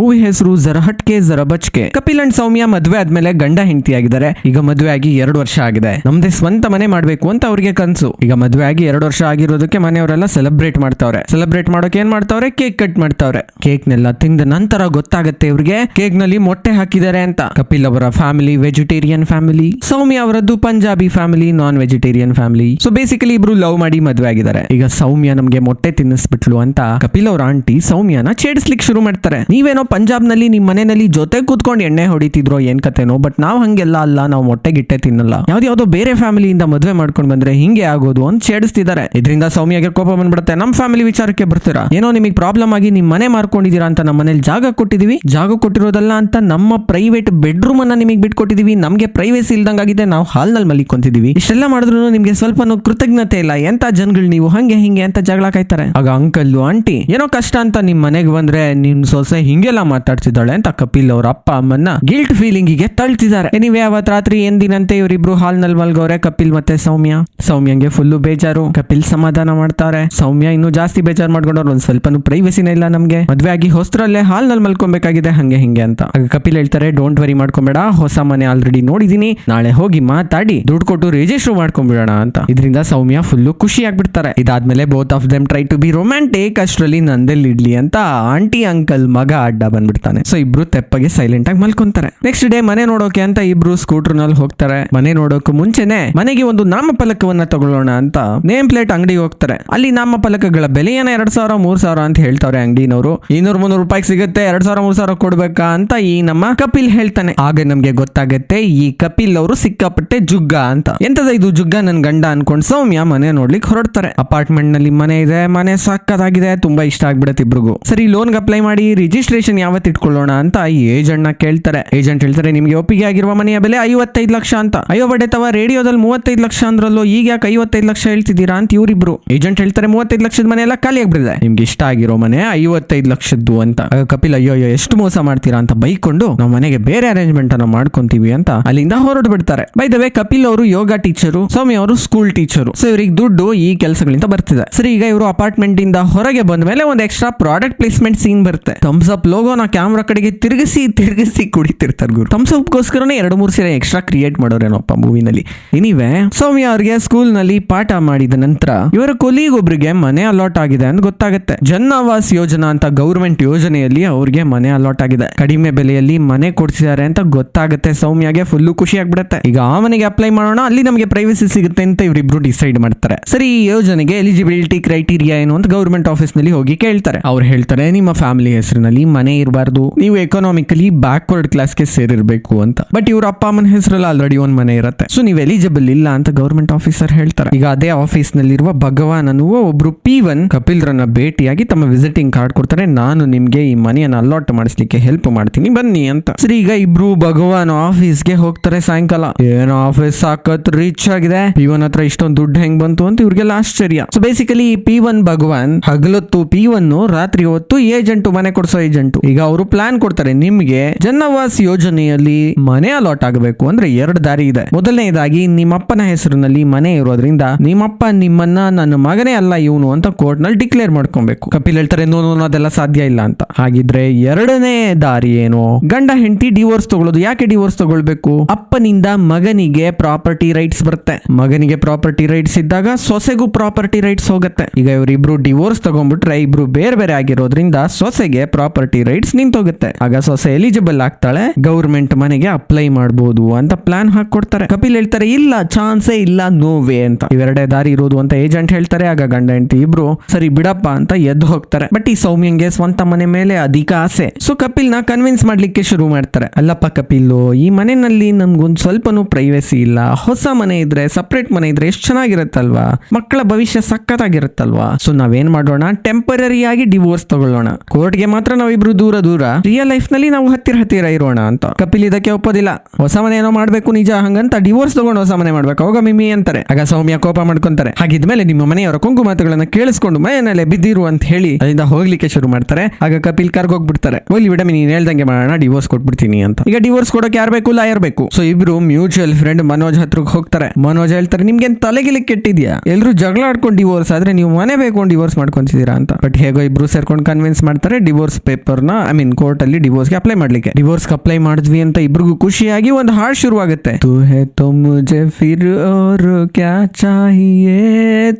Movie ಹೆಸರು ಜರಹಟ್ಕೆ ಜರಬಚ್ಕೆ ಜರ ಬಚ್ಕೆ. Kapil and ಸೌಮ್ಯ ಮದ್ವೆ ಆದ್ಮೇಲೆ ಗಂಡ ಹೆಂಡತಿ ಆಗಿದ್ದಾರೆ ಈಗ ಮದ್ವೆ ಆಗಿ ಎರಡು ವರ್ಷ ಆಗಿದೆ. ನಮ್ದೇ ಸ್ವಂತ ಮನೆ ಮಾಡ್ಬೇಕು ಅಂತ ಅವ್ರಿಗೆ ಕನ್ಸು. ಈಗ ಮದ್ವೆ ಆಗಿ ಎರಡು ವರ್ಷ ಆಗಿರೋದಕ್ಕೆ ಮನೆಯವರೆಲ್ಲ ಸೆಲೆಬ್ರೇಟ್ ಮಾಡ್ತಾವ್ರೆ. ಸೆಲೆಬ್ರೇಟ್ ಮಾಡೋಕೆ ಏನ್ ಮಾಡ್ತಾವ್ರೆ? ಕೇಕ್ ಕಟ್ ಮಾಡ್ತಾವ್ರೆ. ಕೇಕ್ ನೆಲ್ಲ ತಿಂದ ನಂತರ ಗೊತ್ತಾಗುತ್ತೆ ಇವ್ರಿಗೆ ಕೇಕ್ನಲ್ಲಿ ಮೊಟ್ಟೆ ಹಾಕಿದ್ದಾರೆ ಅಂತ. ಕಪಿಲ್ ಅವರ ಫ್ಯಾಮಿಲಿ, ವೆಜಿಟೇರಿಯನ್ ಫ್ಯಾಮಿಲಿ, ಸೌಮ್ಯ ಅವರದ್ದು Punjabi family non vegetarian family. So basically ಇಬ್ರು ಲವ್ ಮಾಡಿ ಮದುವೆ ಆಗಿದ್ದಾರೆ. ಈಗ ಸೌಮ್ಯ ನಮ್ಗೆ ಮೊಟ್ಟೆ ತಿನ್ನಿಸ್ಬಿಟ್ಲು ಅಂತ ಕಪಿಲ್ ಅವ್ರ ಆಂಟಿ ಸೌಮ್ಯನ ಛೇಡಿಸ್ಲಿಕ್ಕೆ ಶುರು ಮಾಡ್ತಾರೆ. ನೀವೇನೋ ಪಂಜಾಬ್ನಲ್ಲಿ ನಿಮ್ ಮನೆಯಲ್ಲಿ ಜೊತೆ ಕೂತ್ಕೊಂಡು ಎಣ್ಣೆ ಹೊಡಿತಿದ್ರು ಏನ್ ಕತೆನೋ? ಬಟ್ ನಾವ್ ಹಂಗೆಲ್ಲ ಅಲ್ಲ, ನಾವು ಮೊಟ್ಟೆ ಗಿಟ್ಟೆ ತಿನ್ನಲ್ಲ. ಯಾವ್ದು ಯಾವ್ದೋ ಬೇರೆ ಫ್ಯಾಮಿಲಿಯಿಂದ ಮದ್ವೆ ಮಾಡ್ಕೊಂಡ್ ಬಂದ್ರೆ ಹಿಂಗೆ ಆಗೋದು ಅಂತ ಛೇಡಿಸ್ತಿದ್ದಾರೆ. ಇದರಿಂದ ಸೌಮ್ಯಗೆ ಕೋಪ ಬಂದ್ಬಿಡುತ್ತೆ. ನಮ್ಮ ಫ್ಯಾಮಿಲಿ ವಿಚಾರಕ್ಕೆ ಬರ್ತೀರಾ? ಏನೋ ನಿಮಗೆ ಪ್ರಾಬ್ಲಮ್ ಆಗಿ ನಿಮ್ ಮನೆ ಮಾರ್ಕೊಂಡಿದೀರಾ ಅಂತ ನಮ್ಮ ಮನೇಲಿ ಜಾಗ ಕೊಟ್ಟಿದೀವಿ. ಜಾಗ ಕೊಟ್ಟಿರೋದಲ್ಲ ಅಂತ ನಮ್ಮ ಪ್ರೈವೇಟ್ ಬೆಡ್ರೂಮ್ ಅನ್ನ ನಿಮಗೆ ಬಿಟ್ಕೊಟ್ಟಿದೀವಿ. ನಮ್ಗೆ ಪ್ರೈವೇಸಿ ಇಲ್ದಂಗಾಗಿದೆ. ನಾವು ಹಾಲ್ನಲ್ಲಿ ಮಲಿಕೊಂತಿದೀವಿ. ಇಷ್ಟೆಲ್ಲ ಮಾಡಿದ್ರು ನಿಮ್ಗೆ ಸ್ವಲ್ಪ ಕೃತಜ್ಞತೆ ಇಲ್ಲ. ಎಂತ ಜನಗಳು ನೀವು? ಹಂಗೆ ಹಿಂಗೆ ಅಂತ ಜಗಳ ಕಾಯ್ತಾರೆ. ಆಗ ಅಂಕಲ್ ಆಂಟಿ ಏನೋ ಕಷ್ಟ ಅಂತ ನಿಮ್ ಮನೆಗೆ ಬಂದ್ರೆ ನಿಮ್ ಸೊಸೆ ಹಿಂಗೆಲ್ಲ ಮಾತಾಡ್ತಿದ್ದಾಳೆ ಅಂತ ಕಪಿಲ್ ಅವ್ರ ಅಪ್ಪ ಅಮ್ಮನ್ನ ಗಿಲ್ಟ್ ಫೀಲಿಂಗ್ಗೆ ತಳ್ತಿದ್ದಾರೆ. ಎನಿವೇ ಅವತ್ ರಾತ್ರಿ ಎಂದಿನಂತೆ ಇವರಿಬ್ರು ಹಾಲ್ನಲ್ಲಿ ಮಲ್ಗವ್ರೆ ಕಪಿಲ್ ಮತ್ತೆ ಸೌಮ್ಯ? ಸೌಮ್ಯಂಗೆ ಫುಲ್ಲು ಬೇಜಾರು. ಕಪಿಲ್ ಸಮಾಧಾನ ಮಾಡ್ತಾರೆ. ಸೌಮ್ಯ ಇನ್ನು ಜಾಸ್ತಿ ಬೇಜಾರು ಮಾಡ್ಕೊಂಡವ್ರು ಒಂದ್ ಸ್ವಲ್ಪನೂ ಪ್ರೈವಸಿನೇ ಇಲ್ಲ ನಮ್ಗೆ. ಮದ್ವೆ ಆಗಿ ಹೊಸ್ತ್ರಲ್ಲೇ ಹಾಲ್ನಲ್ಲಿ ಮಲ್ಕೊಬೇಕಾಗಿದೆ, ಹಂಗೆ ಹಿಂಗೆ ಅಂತ. ಕಪಿಲ್ ಹೇಳ್ತಾರೆ ಡೋಂಟ್ ವರಿ ಮಾಡ್ಕೊಬೇಡ, ಹೊಸ ಮನೆ ಆಲ್ರೆಡಿ ನೋಡಿದೀನಿ. ನಾಳೆ ಹೋಗಿ ಮಾತಾಡಿ, ದುಡ್ಡು ಕೊಟ್ಟು ರಿಜಿಸ್ಟರ್ ಮಾಡ್ಕೊಂಡ್ಬಿಡೋಣ ಅಂತ. ಇದರಿಂದ ಸೌಮ್ಯ ಫುಲ್ಲು ಖುಷಿ ಆಗ್ಬಿಡ್ತಾರೆ. ಇದಾದ್ಮೇಲೆ both of them try to be romantic ಅಷ್ಟರಲ್ಲಿ ನಂದಲ್ಲಿ ಇಡ್ಲಿ ಅಂತ ಆಂಟಿ ಅಂಕಲ್ ಮಗ ಅಡ್ಡ ಬಂದ್ಬಿಡ್ತಾನೆ. ಸೊ ಇಬ್ರು ತೆಪ್ಪಗೆ ಸೈಲೆಂಟ್ ಆಗಿ ಮಲ್ಕೊಂತಾರೆ. ನೆಕ್ಸ್ಟ್ ಡೇ ಮನೆ ನೋಡೋಕೆ ಅಂತ ಇಬ್ರು ಸ್ಕೂಟರ್ನಲ್ಲಿ ಹೋಗ್ತಾರೆ. ಮನೆ ನೋಡೋಕೆ ಮುಂಚೆನೆ ಮನೆಗೆ ಒಂದು ನಾಮಫಲಕವನ್ನ ತಗೊಳ್ಳೋಣ ಅಂತ ನೇಮ್ ಪ್ಲೇಟ್ ಅಂಗಡಿಗೆ ಹೋಗ್ತಾರೆ. ಅಲ್ಲಿ ನಾಮಫಲಕಗಳ ಬೆಲೆ ಏನ ಎರಡ್ ಸಾವಿರ, ಮೂರ್ ಸಾವಿರ ಅಂತ ಹೇಳ್ತಾರೆ ಅಂಗಡಿನವರು. ಇನ್ನೂರ್ ಮುನ್ನೂರು ರೂಪಾಯಿ ಸಿಗುತ್ತೆ, ಎರಡ್ ಸಾವಿರ, ಮೂರ್ ಸಾವಿರ ಕೊಡ್ಬೇಕಾ ಅಂತ ಈ ನಮ್ಮ ಕಪಿಲ್ ಹೇಳ್ತಾನೆ. ಆಗ ನಮ್ಗೆ ಗೊತ್ತಾಗತ್ತೆ, ಈ ಕಪಿಲ್ ಅವರು ಸಿಕ್ಕಾಪಟ್ಟೆ ಜುಗ್ಗ ಅಂತ. ಎಂತದ ಇದು ಜುಗ್ಗ? ನನ್ ಗಂಡ ಅನ್ಕೊಂಡ್ ಸೌಮ್ಯ ಮನೆ ನೋಡ್ಲಿಕ್ಕೆ ಹೊರಡ್ತಾರೆ. ಅಪಾರ್ಟ್ಮೆಂಟ್ನಲ್ಲಿ ಮನೆ ಇದೆ, ಮನೆ ಸಕ್ಕತ್ತಾಗಿದೆ ತುಂಬಾ ಇಷ್ಟ ಆಗ್ಬಿಡತ್ತೆ ಇಬ್ರಿಗೂ. ಸರಿ ಲೋನ್ಗೆ ಅಪ್ಲೈ ಮಾಡಿ ರಿಜಿಸ್ಟ್ರೇಷನ್ ಯಾವತ್ತು ಇಟ್ಕೊಳ್ಳೋಣ ಅಂತ ಈ ಏಜೆಂಟ್ನ ಕೇಳ್ತಾರೆ. ಏಜೆಂಟ್ ಹೇಳ್ತಾರೆ, ನಿಮ್ಗೆ ಒಪ್ಪಿಗೆ ಆಗಿರುವ ಮನೆಯ ಬೆಲೆ ಐವತ್ತೈದು ಲಕ್ಷ ಅಂತ. ಅಯ್ಯೋ ಬಡೆತವ, ರೇಡಿಯೋದಲ್ಲಿ ಮೂವತ್ತೈದು ಲಕ್ಷ ಅಂದ್ರಲ್ಲೋ, ಈಗ ಯಾಕೆ ಐವತ್ತೈದು ಲಕ್ಷ ಹೇಳ್ತಿದ್ದೀರಾ ಅಂತ ಇವರಿಬ್ರು. ಏಜೆಂಟ್ ಹೇಳ್ತಾರೆ, ಮೂವತ್ತೈದು ಲಕ್ಷದ ಮನೆ ಎಲ್ಲ ಖಾಲಿ ಆಗ್ಬಿಡಿದೆ ನಿಮ್ಗೆ ಇಷ್ಟ ಆಗಿರೋ ಮನೆ ಐವತ್ತೈದು ಲಕ್ಷದ್ದು ಅಂತ. ಕಪಿಲ್, ಅಯ್ಯೋ ಅಯ್ಯೋ, ಎಷ್ಟು ಮೋಸ ಮಾಡ್ತೀರಾ ಅಂತ ಬೈಕೊಂಡು ನಾವು ಮನೆಗೆ ಬೇರೆ ಅರೇಂಜ್ಮೆಂಟ್ ಅನ್ನ ಮಾಡ್ಕೊಂತೀವಿ ಅಂತ ಅಲ್ಲಿಂದ ಹೊರಟು ಬಿಡ್ತಾರೆ. ಬೈ ದ ವೇ ಕಪಿಲ್ ಅವರು ಯೋಗ ಟೀಚರು ಸ್ವಾಮಿ ಅವರು ಸ್ಕೂಲ್ ಟೀಚರು. ಸೊ ಇವ್ರಿಗೆ ದುಡ್ಡು ಈ ಕೆಲಸಗಳಿಂದ ಬರ್ತಿದೆ. ಸರಿ, ಈಗ ಇವರು ಅಪಾರ್ಟ್ಮೆಂಟ್ ಇಂದ ಹೊರಗೆ ಬಂದ ಮೇಲೆ ಒಂದು ಎಕ್ಸ್ಟ್ರಾ ಪ್ರಾಡಕ್ಟ್ ಪ್ಲೇಸ್ಮೆಂಟ್ ಸೀನ್ ಬರುತ್ತೆ. ಥಮ್ಸ್ ಅಪ್ ಲೋಗೋನ ಕ್ಯಾಮ್ರಾ ಕಡೆಗೆ ತಿರುಗಿಸಿ ತಿರುಗಿಸಿ ಕುಡಿತಿರ್ತಾರೆ ಗುರು. ತಮ್ಸಪ್ಗೋಸ್ಕರನೇ ಎರಡು ಮೂರು ಸೀರೆ ಎಕ್ಸ್ಟ್ರಾ ಕ್ರಿಯೇಟ್ ಮಾಡೋರೇನೋಪ್ಪ ಮೂವಿನಲ್ಲಿ ಇನಿವೆ ಸೌಮ್ಯ ಅವ್ರಿಗೆ ಸ್ಕೂಲ್ನಲ್ಲಿ ಪಾಠ ಮಾಡಿದ ನಂತರ ಇವರ ಕೊಲೀಗ್ ಒಬ್ರಿಗೆ ಮನೆ ಅಲಾಟ್ ಆಗಿದೆ ಅಂತ ಗೊತ್ತಾಗುತ್ತೆ. ಜನ್ ಆವಾಸ್ ಯೋಜನಾ ಅಂತ ಗೌರ್ಮೆಂಟ್ ಯೋಜನೆಯಲ್ಲಿ ಅವ್ರಿಗೆ ಮನೆ ಅಲಾಟ್ ಆಗಿದೆ. ಕಡಿಮೆ ಬೆಲೆಯಲ್ಲಿ ಮನೆ ಕೊಡ್ಸಿದ್ದಾರೆ ಅಂತ ಗೊತ್ತಾಗುತ್ತೆ ಸೌಮ್ಯಗೆ ಫುಲ್ಲು ಖುಷಿ ಆಗ್ಬಿಡುತ್ತೆ. ಈಗ ಆ ಮನೆಗೆ ಅಪ್ಲೈ ಮಾಡೋಣ, ಅಲ್ಲಿ ನಮಗೆ ಪ್ರೈವಸಿ ಸಿಗುತ್ತೆ ಅಂತ ಇವರಿಬ್ರು ಡಿಸೈಡ್ ಮಾಡ್ತಾರೆ. ಸರಿ, ಈ ಯೋಜನೆಗೆ ಎಲಿಜಿಬಿಲಿಟಿ ಕ್ರೈಟೀರಿಯಾ ಏನು ಅಂತ ಗೌರ್ಮೆಂಟ್ ಆಫೀಸ್ನಲ್ಲಿ ಹೋಗಿ ಕೇಳ್ತಾರೆ. ಅವ್ರು ಹೇಳ್ತಾರೆ, ನಿಮ್ಮ ಫ್ಯಾಮಿಲಿ ಹೆಸರಿನಲ್ಲಿ ಮನೆ ಇರಬಾರ್ದು. ನೀವು ಎಕನಾಮಿಕಲಿ ಬ್ಯಾಕ್ವರ್ಡ್ ಕ್ಲಾಸ್ಗೆ ಸೇರಿರಬೇಕು ಅಂತ. ಬಟ್ ಇವ್ರ ಅಪ್ಪ ಅಮ್ಮನ ಹೆಸರಲ್ಲಿ ಆಲ್ರೆಡಿ ಒಂದ್ ಮನೆ ಇರುತ್ತೆ. ಸೊ ನೀವು ಎಲಿಜಿಬಲ್ ಇಲ್ಲ ಅಂತ ಗವರ್ಮೆಂಟ್ ಆಫೀಸರ್ ಹೇಳ್ತಾರೆ. ಈಗ ಅದೇ ಆಫೀಸ್ ನಲ್ಲಿರುವ ಭಗವಾನ್ ಅನ್ನುವ ಒಬ್ರು ಪಿ ಒನ್ ಕಪಿಲ್ರನ್ನ ಭೇಟಿಯಾಗಿ ತಮ್ಮ ವಿಸಿಟಿಂಗ್ ಕಾರ್ಡ್ ಕೊಡ್ತಾರೆ. ನಾನು ನಿಮ್ಗೆ ಈ ಮನೆಯನ್ನ ಅಲಾಟ್ ಮಾಡಿಸ್ಲಿಕ್ಕೆ ಹೆಲ್ಪ್ ಮಾಡ್ತೀನಿ. ಬನ್ನಿ ಅಂತ. ಸರಿ, ಈಗ ಇಬ್ರು ಭಗವಾನ್ ಆಫೀಸ್ಗೆ ಹೋಗ್ತಾರೆ ಸಾಯಂಕಾಲ. ಏನೋ ಆಫೀಸ್ ಸಾಕತ್ ರಿಚ್ ಆಗಿದೆ. ಪಿ ಒನ್ ಹತ್ರ ಇಷ್ಟೊಂದು ದುಡ್ಡು ಹೆಂಗ್ ಬಂತು ಅಂತ ಇವ್ರಿಗೆಲ್ಲ ಆಶ್ಚರ್ಯ. So basically P one Bhagwan ಹಗಲೊತ್ತು P one ರಾತ್ರಿ ಹೊತ್ತು ಏಜೆಂಟು ಮನೆ ಕೊಡ್ಸೋ ಏಜೆಂಟ್ ಈಗ ಅವರು ಪ್ಲಾನ್ ಕೊಡ್ತಾರೆ, ನಿಮ್ಗೆ ಜನವಾಸ್ ಯೋಜನೆಯಲ್ಲಿ ಮನೆ ಅಲಾಟ್ ಆಗಬೇಕು ಅಂದ್ರೆ ಎರಡು ದಾರಿ ಇದೆ. ಮೊದಲನೇದಾಗಿ, ನಿಮ್ಮಪ್ಪನ ಹೆಸರಿನಲ್ಲಿ ಮನೆ ಇರೋದ್ರಿಂದ ನಿಮ್ಮಪ್ಪ ನಿಮ್ಮನ್ನ ನನ್ನ ಮಗನೇ ಅಲ್ಲ ಇವನು ಅಂತ ಕೋರ್ಟ್ನಲ್ಲಿ ಡಿಕ್ಲೇರ್ ಮಾಡ್ಕೊಬೇಕು. ಕಪಿಲ್ ಹೇಳ್ತಾರೆ ಅದೆಲ್ಲ ಸಾಧ್ಯ ಇಲ್ಲ ಅಂತ. ಹಾಗಿದ್ರೆ ಎರಡನೇ ದಾರಿ ಏನು? ಗಂಡ, ಹೆಂಡತಿ ಡಿವೋರ್ಸ್ ತಗೊಳ್ಳೋದು. ಯಾಕೆ ಡಿವೋರ್ಸ್ ತಗೊಳ್ಬೇಕು? ಅಪ್ಪನಿಂದ ಮಗನಿಗೆ ಪ್ರಾಪರ್ಟಿ ರೈಟ್ಸ್ ಬರುತ್ತೆ. ಮಗನಿಗೆ ಪ್ರಾಪರ್ಟಿ ರೈಟ್ಸ್ ಇದ್ದಾಗ ಸೊಸೆಗೂ ಪ್ರಾಪರ್ಟಿ ರೈಟ್ಸ್ ಹೋಗುತ್ತೆ. ಈಗ ಇವರಿಬ್ರು ಡಿವೋರ್ಸ್ ತಗೊಂಡ್ಬಿಟ್ರೆ ಇಬ್ರು ಬೇರೆ ಬೇರೆ ಆಗಿರೋದ್ರಿಂದ ಸೊಸೆಗೆ ಪ್ರಾಪರ್ಟಿ ರೈಟ್ಸ್ ನಿಂತೋಗುತ್ತೆ. ಆಗ ಸೊಸೆ ಎಲಿಜಿಬಲ್ ಆಗ್ತಾಳೆ. ಗೌರ್ಮೆಂಟ್ ಮನೆಗೆ ಅಪ್ಲೈ ಮಾಡಬಹುದು ಅಂತ ಪ್ಲಾನ್ ಹಾಕೊಡ್ತಾರೆ ಕಪಿಲ್ ಹೇಳ್ತಾರೆ, ಇಲ್ಲ ಚಾನ್ಸೇ ಇಲ್ಲ ನೋ ವೇ ಅಂತ. ಇವೆರಡೇ ದಾರಿ ಇರೋದು ಅಂತ ಏಜೆಂಟ್ ಹೇಳ್ತಾರೆ. ಆಗ ಗಂಡ ಹೆಂಡತಿ ಇಬ್ರು, ಸರಿ, ಬಿಡಪ್ಪ ಅಂತ ಎದ್ದು ಹೋಗ್ತಾರೆ. ಬಟ್ ಈ ಸೌಮ್ಯಂಗೆ ಸ್ವಂತ ಮನೆ ಮೇಲೆ ಅಧಿಕ ಆಸೆ. ಸೊ ಕಪಿಲ್ನ ಕನ್ವಿನ್ಸ್ ಮಾಡ್ಲಿಕ್ಕೆ ಶುರು ಮಾಡ್ತಾರೆ. ಅಲ್ಲಪ್ಪ ಕಪಿಲ್, ಈ ಮನೆಯಲ್ಲಿ ನಮ್ಗೊಂದ್ ಸ್ವಲ್ಪನೂ ಪ್ರೈವೇಸಿ ಇಲ್ಲ. ಹೊಸ ಮನೆ ಇದ್ರೆ ಸಪ್ರೇಟ್ ಮನೆ ಇದ್ರೆ ಎಷ್ಟು ಚೆನ್ನಾಗಿರುತ್ತಲ್ವಾ? ಮಕ್ಕಳ ಭವಿಷ್ಯ ಸಖತ್ತಾಗಿರುತ್ತಲ್ವಾ? ಸೊ ನಾವೇನ್ ಮಾಡೋಣ? ಟೆಂಪರರಿ ಆಗಿ ಡಿವೋರ್ಸ್ ತಗೊಳ್ಳೋಣ. ಕೋರ್ಟ್ಗೆ ಮಾತ್ರ ನಾವಿಬ್ರು ದೂರ ದೂರ. ರಿಯಲ್ ಲೈಫ್ನಲ್ಲಿ ನಾವು ಹತ್ತಿರ ಹತ್ತಿರ ಇರೋಣ ಅಂತ. ಕಪಿಲ್ ಇದಕ್ಕೆ ಒಪ್ಪೋದಿಲ್ಲ. ಹೊಸ ಮನೆ ಏನೋ ಮಾಡ್ಬೇಕು ನಿಜ ಹಂಗಂತ ಡಿವೋರ್ಸ್ ತಗೊಂಡು ಹೊಸ ಮನೆ ಮಾಡ್ಬೇಕು. ಅವಾಗ ಮಿಮಿ ಅಂತಾರೆ. ಆಗ ಸೌಮ್ಯ ಕೋಪ ಮಾಡ್ಕೊಂತಾರೆ. ಹಾಗಿದ್ಮೇಲೆ ನಿಮ್ಮ ಮನೆಯವರ ಕೊಂಕು ಮಾತುಗಳನ್ನ ಕೇಳಿಸ್ಕೊಂಡು ಮನೆಯಲ್ಲೇ ಬಿದ್ದಿರು ಅಂತ ಹೇಳಿ ಅಲ್ಲಿಂದ ಹೋಗ್ಲಿಕ್ಕೆ ಶುರು ಮಾಡ್ತಾರೆ. ಆಗ ಕಪಿಲ್ ಕಾರ್ಗ್ ಹೋಗ್ಬಿಡ್ತಾರೆ. ಹೋಗ್ಲಿ ಬಿಡಮಿ ನೀನು ಹೇಳ್ದಂಗೆ ಮಾಡೋಣ ಡಿವೋರ್ಸ್ ಕೊಟ್ಬಿಡ್ತೀನಿ ಅಂತ. ಈಗ ಡಿವೋರ್ಸ್ ಕೊಡೋಕೆ ಯಾರು ಬೇಕು? ಲಾಯರ್ ಬೇಕು. ಸೊ ಇಬ್ರು ಮ್ಯೂಚುವಲ್ ಫ್ರೆಂಡ್ ಮನೋಜ್ ಹತ್ರಕ್ಕೆ ಹೋಗ್ತಾರೆ. ಮನೋಜ್ ಹೇಳ್ತಾರೆ ನಿಮ್ಗೆ ತಲೆಗಿಲಿ ಕೆಟ್ಟಿದ್ಯಾ? ಎಲ್ರು ಜಗಳ ಆಡ್ಕೊಂಡು ಡಿವೋರ್ಸ್ ಆದ್ರೆ ನೀವು ಮನೆ ಬೇಕು ಡಿವೋರ್ಸ್ ಮಾಡ್ಕೊಂತಿದ್ದೀರಾ? ಅಂತ. ಬಟ್ ಹೇಗೋ ಇಬ್ರು ಸೇರ್ಕೊಂಡು ಕನ್ವಿನ್ಸ್ ಮಾಡ್ತಾರೆ ಡಿವೋರ್ಸ್ ಪೇಪರ್ ಅವ್ರನ್ನ ಐ ಮೀನ್ ಕೋರ್ಟ್ ಅಲ್ಲಿ ಡಿವೋರ್ಸ್ಗೆ ಅಪ್ಲೈ ಮಾಡ್ಲಿಕ್ಕೆ. ಡಿವೋರ್ಸ್ ಅಪ್ಲೈ ಮಾಡಿದ್ವಿ ಅಂತ ಇಬ್ರಿಗೂ ಖುಷಿಯಾಗಿ ಒಂದು ಹಾಡ್ ಶುರುವಾಗುತ್ತೆ. ತು ಹೇ ತೋ ಮುಜೆ ಫಿರ್ ಓರ್ ಕ್ಯಾ ಚಾಹಿಯೇ?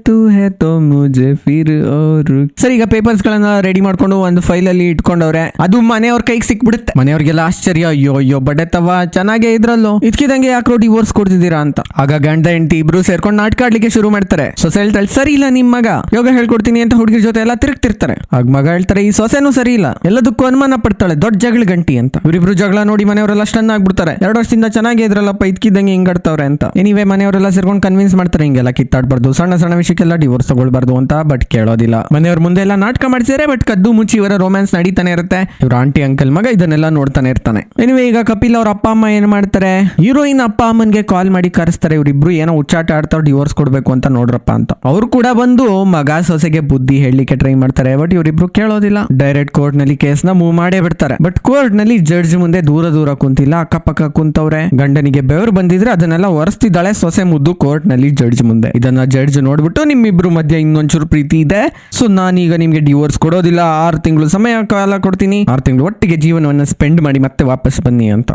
ತು ಹೇ ತೋ ಮುಜೆ ಫಿರ್ ಓರ್ ಸರಿ ಈಗ ಪೇಪರ್ಸ್ ಗಳನ್ನ ರೆಡಿ ಮಾಡ್ಕೊಂಡು ಒಂದು ಫೈಲ್ ಅಲ್ಲಿ ಇಟ್ಕೊಂಡವ್ರೆ ಅದು ಮನೆಯವ್ರ ಕೈಗೆ ಸಿಕ್ಬಿಡುತ್ತೆ. ಮನೆಯವ್ರಿಗೆಲ್ಲ ಆಶ್ಚರ್ಯ ಅಯ್ಯೋ ಅಯ್ಯೋ ಬಡ್ಡೆ ತವ ಚೆನ್ನಾಗೆ ಇದ್ರಲ್ಲೋ. ಇದ್ಕಿದಂಗೆ ಯಾಕ್ರೋ ಡಿವೋರ್ಸ್ ಕೊಡ್ತಿದ್ದೀರಾ ಅಂತ. ಆಗ ಗಂಡ ಹೆಂಡತಿ ಇಬ್ರು ಸೇರ್ಕೊಂಡು ನಾಟಕ ಆಡ್ಲಿಕ್ಕೆ ಶುರು ಮಾಡ್ತಾರೆ. ಸೊಸೆ ಹೇಳ್ತಾಳೆ ಸರಿ ಇಲ್ಲ ನಿಮ್ಮ ಮಗ. ಯೋಗ ಹೇಳ್ಕೊಡ್ತೀನಿ ಅಂತ ಹುಡುಗಿ ಜೊತೆ ಎಲ್ಲ ತಿರುಗ್ತಿರ್ತಾರೆ. ಆಗ ಮಗ ಹೇಳ್ತಾರೆ ಈ ಸೊಸೆನೂ ಸರಿ ಇಲ್ಲ. ಎಲ್ಲದಕ್ಕೂ ಅನುಮಾನ ಪಡ್ತಾಳೆ, ದೊಡ್ಡ ಜಗಳ ಗಂಟಿ ಅಂತ. ಇವರಿಬ್ರು ಜಗಳ ನೋಡಿ ಮನೆಯವರೆಲ್ಲ ಸ್ಟನ್ ಆಗ್ಬಿಡ್ತಾರೆ. ಎರಡು ವರ್ಷದಿಂದ ಚೆನ್ನಾಗಿ ಇದ್ರಲ್ಲಪ್ಪ, ಇದ್ಕಿದ್ದಂಗೆ ಹಿಂಗಾಡ್ತವ್ರೆ ಅಂತ. ಎನಿವೆ ಮನೆಯವರೆಲ್ಲ ಸೇರ್ಕೊಂಡು ಕನ್ವಿನ್ಸ್ ಮಾಡ್ತಾರೆ, ಹಿಂಗೆಲ್ಲ ಕಿತ್ತಾಡ್ಬಾರ್ದು. ಸಣ್ಣ ಸಣ್ಣ ವಿಷಯಕ್ಕೆಲ್ಲ ಡಿವೋರ್ಸ್ ತಗೊಳ್ಬಾರ್ದು ಅಂತ ಬಟ್ ಕೇಳೋದಿಲ್ಲ. ಮನೆಯವ್ರ ಮುಂದೆ ಎಲ್ಲ ನಾಟಕ ಮಾಡ್ಸಿದ್ರೆ ಬಟ್ ಕದ್ದು ಮುಚ್ಚಿ ಇವರ ರೊಮ್ಯಾನ್ಸ್ ನಡೀತಾನೆ ಇರುತ್ತೆ. ಇವ್ರ ಆಂಟಿ ಅಂಕಲ್ ಮಗ ಇದನ್ನೆಲ್ಲ ನೋಡ್ತಾನೆ ಇರ್ತಾನೆ. ಎನಿವೆ ಈಗ ಕಪಿಲ್ ಅವ್ರ ಅಪ್ಪ, ಅಮ್ಮ ಏನ್ ಮಾಡ್ತಾರೆ? ಹೀರೋಯಿನ್ ಅಪ್ಪ, ಅಮ್ಮನ್ಗೆ ಕಾಲ್ ಮಾಡಿ ಕರೆಸ್ತಾರೆ, ಇವರಿಬ್ರು ಏನೋ ಹುಚ್ಚಾಟ ಆಡ್ತಾವ್ ಡಿವೋರ್ಸ್ ಕೊಡ್ಬೇಕು ಅಂತ ನೋಡ್ರಪ್ಪ ಅಂತ. ಅವ್ರು ಕೂಡ ಬಂದು ಮಗ ಸೊಸೆಗೆ ಬುದ್ಧಿ ಹೇಳಲಿಕ್ಕೆ ಟ್ರೈ ಮಾಡ್ತಾರೆ ಬಟ್ ಇವರಿಬ್ರು ಕೇಳೋದಿಲ್ಲ. ಡೈರೆಕ್ಟ್ ಕೋರ್ಟ್ನಲ್ಲಿ ಕೇಸ್ ನ ಮೂವ್ ಮಾಡೇ ಬಿಡ್ತಾರೆ. ಬಟ್ ಕೋರ್ಟ್ನಲ್ಲಿ ಜಡ್ಜ್ ಮುಂದೆ ದೂರ ದೂರ ಕುಂತಿಲ್ಲ. ಅಕ್ಕಪಕ್ಕ ಕುಂತವ್ರೆ, ಗಂಡನಿಗೆ ಬೆವರು ಬಂದಿದ್ರೆ ಅದನ್ನೆಲ್ಲ ಒರೆಸ್ತಿದ್ದಾಳೆ ಸೊಸೆ ಮುದ್ದು ಕೋರ್ಟ್ನಲ್ಲಿ ಜಡ್ಜ್ ಮುಂದೆ. ಇದನ್ನ ಜಡ್ಜ್ ನೋಡ್ಬಿಟ್ಟು ನಿಮ್ಮಿಬ್ರು ಮಧ್ಯೆ ಇನ್ನೊಂಚೂರು ಪ್ರೀತಿ ಇದೆ. ಸೊ ನಾನೀಗ ನಿಮ್ಗೆ ಡಿವೋರ್ಸ್ ಕೊಡೋದಿಲ್ಲ. ಆರು ತಿಂಗಳು ಸಮಯ ಕಾಲ ಕೊಡ್ತೀನಿ. ಆರು ತಿಂಗಳು ಒಟ್ಟಿಗೆ ಜೀವನವನ್ನು ಸ್ಪೆಂಡ್ ಮಾಡಿ ಮತ್ತೆ ವಾಪಸ್ ಬನ್ನಿ ಅಂತ.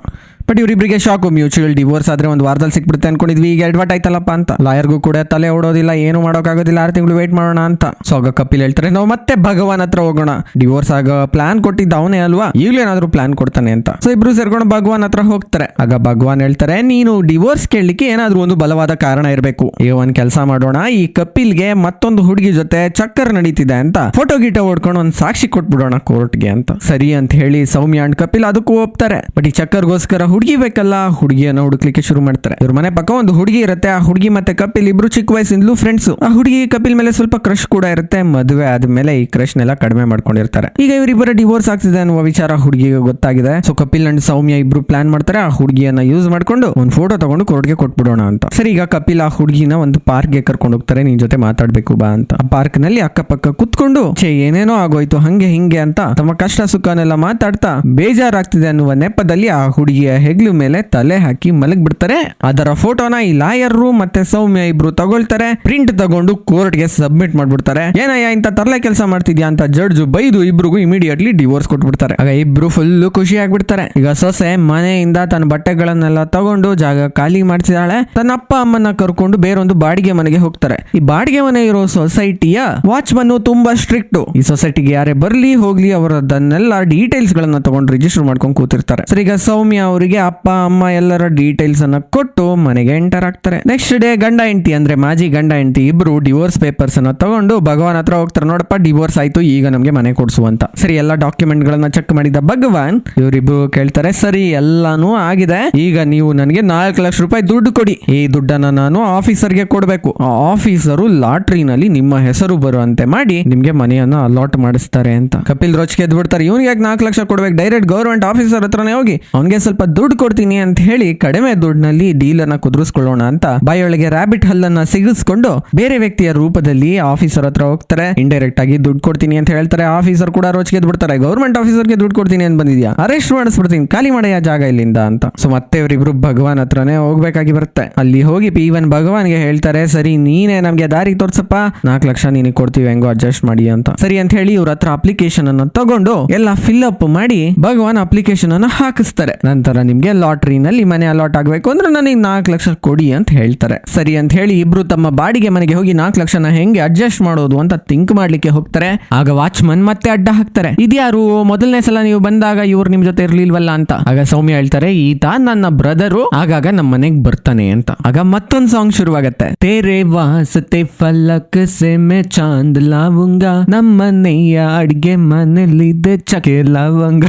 ಬಟ್ ಇವರಿಬ್ಬರಿಗೆ ಶಾಕು ಮ್ಯೂಚುವಲ್ ಡಿವೋರ್ಸ್ ಆದ್ರೆ ಒಂದು ವಾರದಲ್ಲಿ ಸಿಕ್ಬಿಡುತ್ತೆ ಅನ್ಕೊಂಡಿದ್ವಿ. ಈಗ ಅಡ್ವರ್ಟ್ ಆಯ್ತಲ್ಲಪ್ಪ ಅಂತ. ಲಾಯರ್ಗೂ ಕೂಡ ತಲೆ ಓಡೋದಿಲ್ಲ, ಏನು ಮಾಡೋಕ್ಕಾಗೋದಿಲ್ಲ, ಆರು ತಿಂಗಳು ವೇಟ್ ಮಾಡೋಣ ಅಂತ. ಸೊ ಆಗ ಕಪಿಲ್ ಹೇಳ್ತಾರೆ, ನಾವು ಮತ್ತೆ ಭಗವಾನ್ ಹತ್ರ ಹೋಗೋಣ. ಡಿವೋರ್ಸ್ ಆಗ ಪ್ಲಾನ್ ಕೊಟ್ಟಿದ್ದ ಅವನೇ ಅಲ್ವಾ? ಈಗಲೂ ಏನಾದ್ರು ಪ್ಲಾನ್ ಕೊಡ್ತಾನೆ ಅಂತ. ಸೊ ಇಬ್ರು ಸೇರ್ಕೊಂಡು ಭಗವಾನ್ ಹತ್ರ ಹೋಗ್ತಾರೆ. ಆಗ ಭಗವಾನ್ ಹೇಳ್ತಾರೆ, ನೀನು ಡಿವೋರ್ಸ್ ಕೇಳಲಿಕ್ಕೆ ಏನಾದ್ರೂ ಒಂದು ಬಲವಾದ ಕಾರಣ ಇರಬೇಕು. ಈಗ ಒಂದ್ ಕೆಲಸ ಮಾಡೋಣ, ಈ ಕಪಿಲ್ಗೆ ಮತ್ತೊಂದು ಹುಡುಗಿ ಜೊತೆ ಚಕ್ಕರ್ ನಡೀತಿದೆ ಅಂತ. ಫೋಟೋ ಗೀಟ ಓಡ್ಕೊಂಡು ಒಂದು ಸಾಕ್ಷಿ ಕೊಟ್ಬಿಡೋಣ ಕೋರ್ಟ್ಗೆ ಅಂತ. ಸರಿ ಅಂತ ಹೇಳಿ ಸೌಮ್ಯ ಅಂಡ್ ಕಪಿಲ್ ಅದಕ್ಕೂ ಒಪ್ತಾರೆ. ಬಟ್ ಈ ಚಕ್ಕರ್ಗೋಸ್ಕರ ಹುಡುಗಿ ಬೇಕಲ್ಲ, ಹುಡುಗಿಯನ್ನ ಹುಡುಕ್ಲಿಕ್ಕೆ ಶುರು ಮಾಡ್ತಾರೆ. ಇವ್ರ ಮನೆ ಪಕ್ಕ ಒಂದು ಹುಡುಗಿ ಇರುತ್ತೆ, ಆ ಹುಡುಗಿ ಮತ್ತೆ ಕಪಿಲ್ ಇಬ್ರು ಚಿಕ್ಕ ವಯಸ್ಸಿಂದಲೂ ಫ್ರೆಂಡ್ಸ್ ಆ ಹುಡುಗಿ ಕಪಿಲ್ ಮೇಲೆ ಸ್ವಲ್ಪ ಕ್ರಶ್ ಕೂಡ ಇರುತ್ತೆ, ಮದುವೆ ಆದ್ಮೇಲೆ ಈ ಕ್ರಶ್ ನೆಲ್ಲ ಕಡಿಮೆ ಮಾಡ್ಕೊಂಡಿರ್ತಾರೆ. ಈಗ ಇವರಿಬ್ಬರ ಡಿವೋರ್ಸ್ ಆಗ್ತಿದೆ ಅನ್ನುವ ವಿಚಾರ ಹುಡುಗಿಗೆ ಗೊತ್ತಾಗಿದೆ. ಸೊ ಕಪಿಲ್ ಅಂಡ್ ಸೌಮ್ಯ ಇಬ್ರು ಪ್ಲಾನ್ ಮಾಡ್ತಾರೆ, ಆ ಹುಡುಗಿಯನ್ನ ಯೂಸ್ ಮಾಡ್ಕೊಂಡು ಒಂದು ಫೋಟೋ ತಗೊಂಡು ಕೋರ್ಟ್ಗೆ ಕೊಟ್ಬಿಡೋಣ ಅಂತ. ಸರಿ, ಈಗ ಕಪಿಲ್ ಆ ಹುಡುಗಿನ ಒಂದು ಪಾರ್ಕ್ಗೆ ಕರ್ಕೊಂಡು ಹೋಗ್ತಾರೆ, ನಿನ್ ಜೊತೆ ಮಾತಾಡ್ಬೇಕು ಬಾ ಅಂತ. ಆ ಪಾರ್ಕ್ನಲ್ಲಿ ಅಕ್ಕಪಕ್ಕ ಕುತ್ಕೊಂಡು, ಛೇ, ಏನೇನೋ ಆಗೋಯ್ತು, ಹಂಗೆ ಹಿಂಗೆ ಅಂತ ತಮ್ಮ ಕಷ್ಟ ಸುಖನೆಲ್ಲ ಮಾತಾಡ್ತಾ ಬೇಜಾರಾಗ್ತಿದೆ ಅನ್ನುವ ನೆಪದಲ್ಲಿ ಆ ಹುಡುಗಿಯ ಹೆಗ್ಲು ಮೇಲೆ ತಲೆ ಹಾಕಿ ಮಲಗಿಬಿಡ್ತಾರೆ. ಅದರ ಫೋಟೋನ ಈ ಲಾಯರ್ ಮತ್ತೆ ಸೌಮ್ಯ ಇಬ್ರು ತಗೊಳ್ತಾರೆ. ಪ್ರಿಂಟ್ ತಗೊಂಡು ಕೋರ್ಟ್ಗೆ ಸಬ್ಮಿಟ್ ಮಾಡ್ಬಿಡ್ತಾರೆ. ಏನಯ್ಯ ಇಂತ ತರಲೆ ಕೆಲಸ ಮಾಡ್ತಿದ್ಯಾ ಅಂತ ಜಡ್ಜ್ ಬೈದು ಇಬ್ರಿಗೂ ಇಮಿಡಿಯೇಟ್ಲಿ ಡಿವೋರ್ಸ್ ಕೊಟ್ಬಿಡ್ತಾರೆ. ಆಗ ಇಬ್ರು ಫುಲ್ ಖುಷಿ ಆಗ್ಬಿಡ್ತಾರೆ. ಈಗ ಸೊಸೆ ಮನೆಯಿಂದ ತನ್ನ ಬಟ್ಟೆಗಳನ್ನೆಲ್ಲ ತಗೊಂಡು ಜಾಗ ಖಾಲಿ ಮಾಡ್ತಿದ್ದಾಳೆ ತನ್ನ ಅಪ್ಪ ಅಮ್ಮನ ಕರ್ಕೊಂಡು ಬೇರೊಂದು ಬಾಡಿಗೆ ಮನೆಗೆ ಹೋಗ್ತಾರೆ. ಈ ಬಾಡಿಗೆ ಮನೆ ಇರೋ ಸೊಸೈಟಿಯ ವಾಚ್ಮನ್ ತುಂಬಾ ಸ್ಟ್ರಿಕ್ಟ್. ಈ ಸೊಸೈಟಿಗೆ ಯಾರೇ ಬರ್ಲಿ ಹೋಗ್ಲಿ ಅವರದನ್ನೆಲ್ಲ ಡೀಟೇಲ್ಸ್ ಗಳನ್ನ ತಗೊಂಡು ರಿಜಿಸ್ಟರ್ ಮಾಡ್ಕೊಂಡು ಕೂತಿರ್ತಾರೆ. ಸರಿ, ಈಗ ಸೌಮ್ಯ ಅವರಿಗೆ ಅಪ್ಪ, ಅಮ್ಮ ಎಲ್ಲರ ಡೀಟೇಲ್ಸ್ ಅನ್ನ ಕೊಟ್ಟು ಮನೆಗೆ ಎಂಟರ್ ಆಗ್ತಾರೆ. ನೆಕ್ಸ್ಟ್ ಡೇ ಗಂಡ ಹೆಂಡತಿ ಅಂದ್ರೆ ಮಾಜಿ ಗಂಡ ಹೆಂಡತಿ ಇಬ್ರು ಡಿವೋರ್ಸ್ ಪೇಪರ್ಸ್ ಅನ್ನ ತಗೊಂಡು ಭಗವಾನ್ ಹತ್ರ ಹೋಗ್ತಾರೆ. ನೋಡಪ್ಪ ಡಿವೋರ್ಸ್ ಆಯ್ತು, ಈಗ ನಮ್ಗೆ ಮನೆ ಕೊಡ್ಸು ಅಂತ. ಸರಿ, ಎಲ್ಲ ಡಾಕ್ಯುಮೆಂಟ್ ಗಳನ್ನ ಚೆಕ್ ಮಾಡಿದ ಭಗವಾನ್ ಇವರಿಬ್ರು ಕೇಳ್ತಾರೆ, ಸರಿ, ಎಲ್ಲಾನು ಆಗಿದೆ. ಈಗ ನೀವು ನನಗೆ ನಾಲ್ಕು ಲಕ್ಷ ರೂಪಾಯಿ ದುಡ್ಡು ಕೊಡಿ. ಈ ದುಡ್ಡನ್ನ ನಾನು ಆಫೀಸರ್ಗೆ ಕೊಡ್ಬೇಕು. ಆ ಆಫೀಸರು ಲಾಟ್ರಿನಲ್ಲಿ ನಿಮ್ಮ ಹೆಸರು ಬರುವಂತೆ ಮಾಡಿ ನಿಮ್ಗೆ ಮನೆಯನ್ನ ಅಲಾಟ್ ಮಾಡಿಸ್ತಾರೆ ಅಂತ. ಕಪಿಲ್ ರೋಚ್ಗೆ ಎದ್ಬಿಡ್ತಾರೆ. ಇವ್ನಿಗೆ ನಾಲ್ಕು ಲಕ್ಷ ಕೊಡ್ಬೇಕು. ಡೈರೆಕ್ಟ್ ಗೌರ್ಮೆಂಟ್ ಆಫೀಸರ್ ಹತ್ರನೇ ಹೋಗಿ. ಅವನಿಗೆ ಸ್ವಲ್ಪ ದುಡ್ಡು ಕೊಡ್ತೀನಿ ಅಂತ ಹೇಳಿ ಕಡಿಮೆ ದುಡ್ಡಿನಲ್ಲಿ ಡೀಲ್ ಅನ್ನ ಕುದುರಿಸ್ಕೊಳ್ಳೋಣ ಅಂತ ಬಾಯೊಳಗೆ ರಾಬಿಟ್ ಹಲ್ಲನ್ನ ಸಿಗಿಸ್ಕೊಂಡು ಬೇರೆ ವ್ಯಕ್ತಿಯ ರೂಪದಲ್ಲಿ ಆಫೀಸರ್ ಹತ್ರ ಹೋಗ್ತಾರೆ. ಇಂಡೈರೆಕ್ಟ್ ಆಗಿ ದುಡ್ಡು ಕೊಡ್ತೀನಿ ಅಂತ ಹೇಳ್ತಾರೆ. ಆಫೀಸರ್ ಕೂಡ ರೋಚಿಗೆ ಬಿಡ್ತಾರೆ ಗೌರ್ಮೆಂಟ್ ಆಫೀಸರ್ಗೆ ದುಡ್ಡು ಕೊಡ್ತೀನಿ ಅಂತ ಬಂದಿದ್ಯಾ? ಅರೆಸ್ಟ್ ಮಾಡಿಸ್ಬಿಡ್ತೀನಿ. ಖಾಲಿ ಮಾಡೆಯ ಜಾಗ ಇಲ್ಲಿಂದ ಅಂತ. ಸೊ ಮತ್ತೆ ಇವರಿಬ್ರು ಭಗವಾನ್ ಹತ್ರನೇ ಹೋಗ್ಬೇಕಾಗಿ ಬರುತ್ತೆ. ಅಲ್ಲಿ ಹೋಗಿ ಪಿ ಇವನ್ ಭಗವಾನ್ಗೆ ಹೇಳ್ತಾರೆ, ಸರಿ, ನೀನೇ ನಮ್ಗೆ ದಾರಿ ತೋರ್ಸಪ್ಪ. ನಾಲ್ಕು ಲಕ್ಷ ನಿನಗೆ ಕೊಡ್ತೀವಿ, ಹೆಂಗೋ ಅಡ್ಜಸ್ಟ್ ಮಾಡಿ ಅಂತ. ಸರಿ ಅಂತ ಹೇಳಿ ಇವ್ರ ಹತ್ರ ಅಪ್ಲಿಕೇಶನ್ ಅನ್ನ ತಗೊಂಡು ಎಲ್ಲ ಫಿಲ್ ಅಪ್ ಮಾಡಿ ಭಗವಾನ್ ಅಪ್ಲಿಕೇಶನ್ ಅನ್ನ ಹಾಕಿಸ್ತಾರೆ. ನಂತರ ನಿಮ್ಗೆ ಲಾಟ್ರಿನಲ್ಲಿ ಮನೆ ಅಲಾಟ್ ಆಗಬೇಕು ಅಂದ್ರೆ ನನಗೆ ನಾಲ್ಕು ಲಕ್ಷ ಕೊಡಿ ಅಂತ ಹೇಳ್ತಾರೆ. ಸರಿ ಅಂತ ಹೇಳಿ ಇಬ್ರು ತಮ್ಮ ಬಾಡಿಗೆ ಮನೆಗೆ ಹೋಗಿ ನಾಲ್ಕು ಲಕ್ಷನ ಹೆಂಗೆ ಅಡ್ಜಸ್ಟ್ ಮಾಡೋದು ಅಂತ ಥಿಂಕ್ ಮಾಡ್ಲಿಕ್ಕೆ ಹೋಗ್ತಾರೆ. ಆಗ ವಾಚ್ಮನ್ ಮತ್ತೆ ಅಡ್ಡ ಹಾಕ್ತಾರೆ. ಇದ್ಯಾರು? ಮೊದಲನೇ ಸಲ ನೀವು ಬಂದಾಗ ಇವ್ರು ನಿಮ್ ಜೊತೆ ಇರ್ಲಿಲ್ವಲ್ಲ ಅಂತ. ಆಗ ಸೌಮ್ಯ ಹೇಳ್ತಾರೆ, ಈತ ನನ್ನ ಬ್ರದರು ಆಗಾಗ ನಮ್ಮ ಮನೆಗ್ ಬರ್ತಾನೆ ಅಂತ. ಆಗ ಮತ್ತೊಂದ್ ಸಾಂಗ್ ಶುರುವಾಗತ್ತೆ. ತೇರೆ ವಾಸತೆ ಫಲಕ್ ಸೆಮೆ ಚಾಂದ್ ಲಾವುಂಗ ನಮ್ಮನೆಯ ಅಡ್ಗೆ ಮನೇಲಿದೆ ಚಕೆ ಲವಂಗ.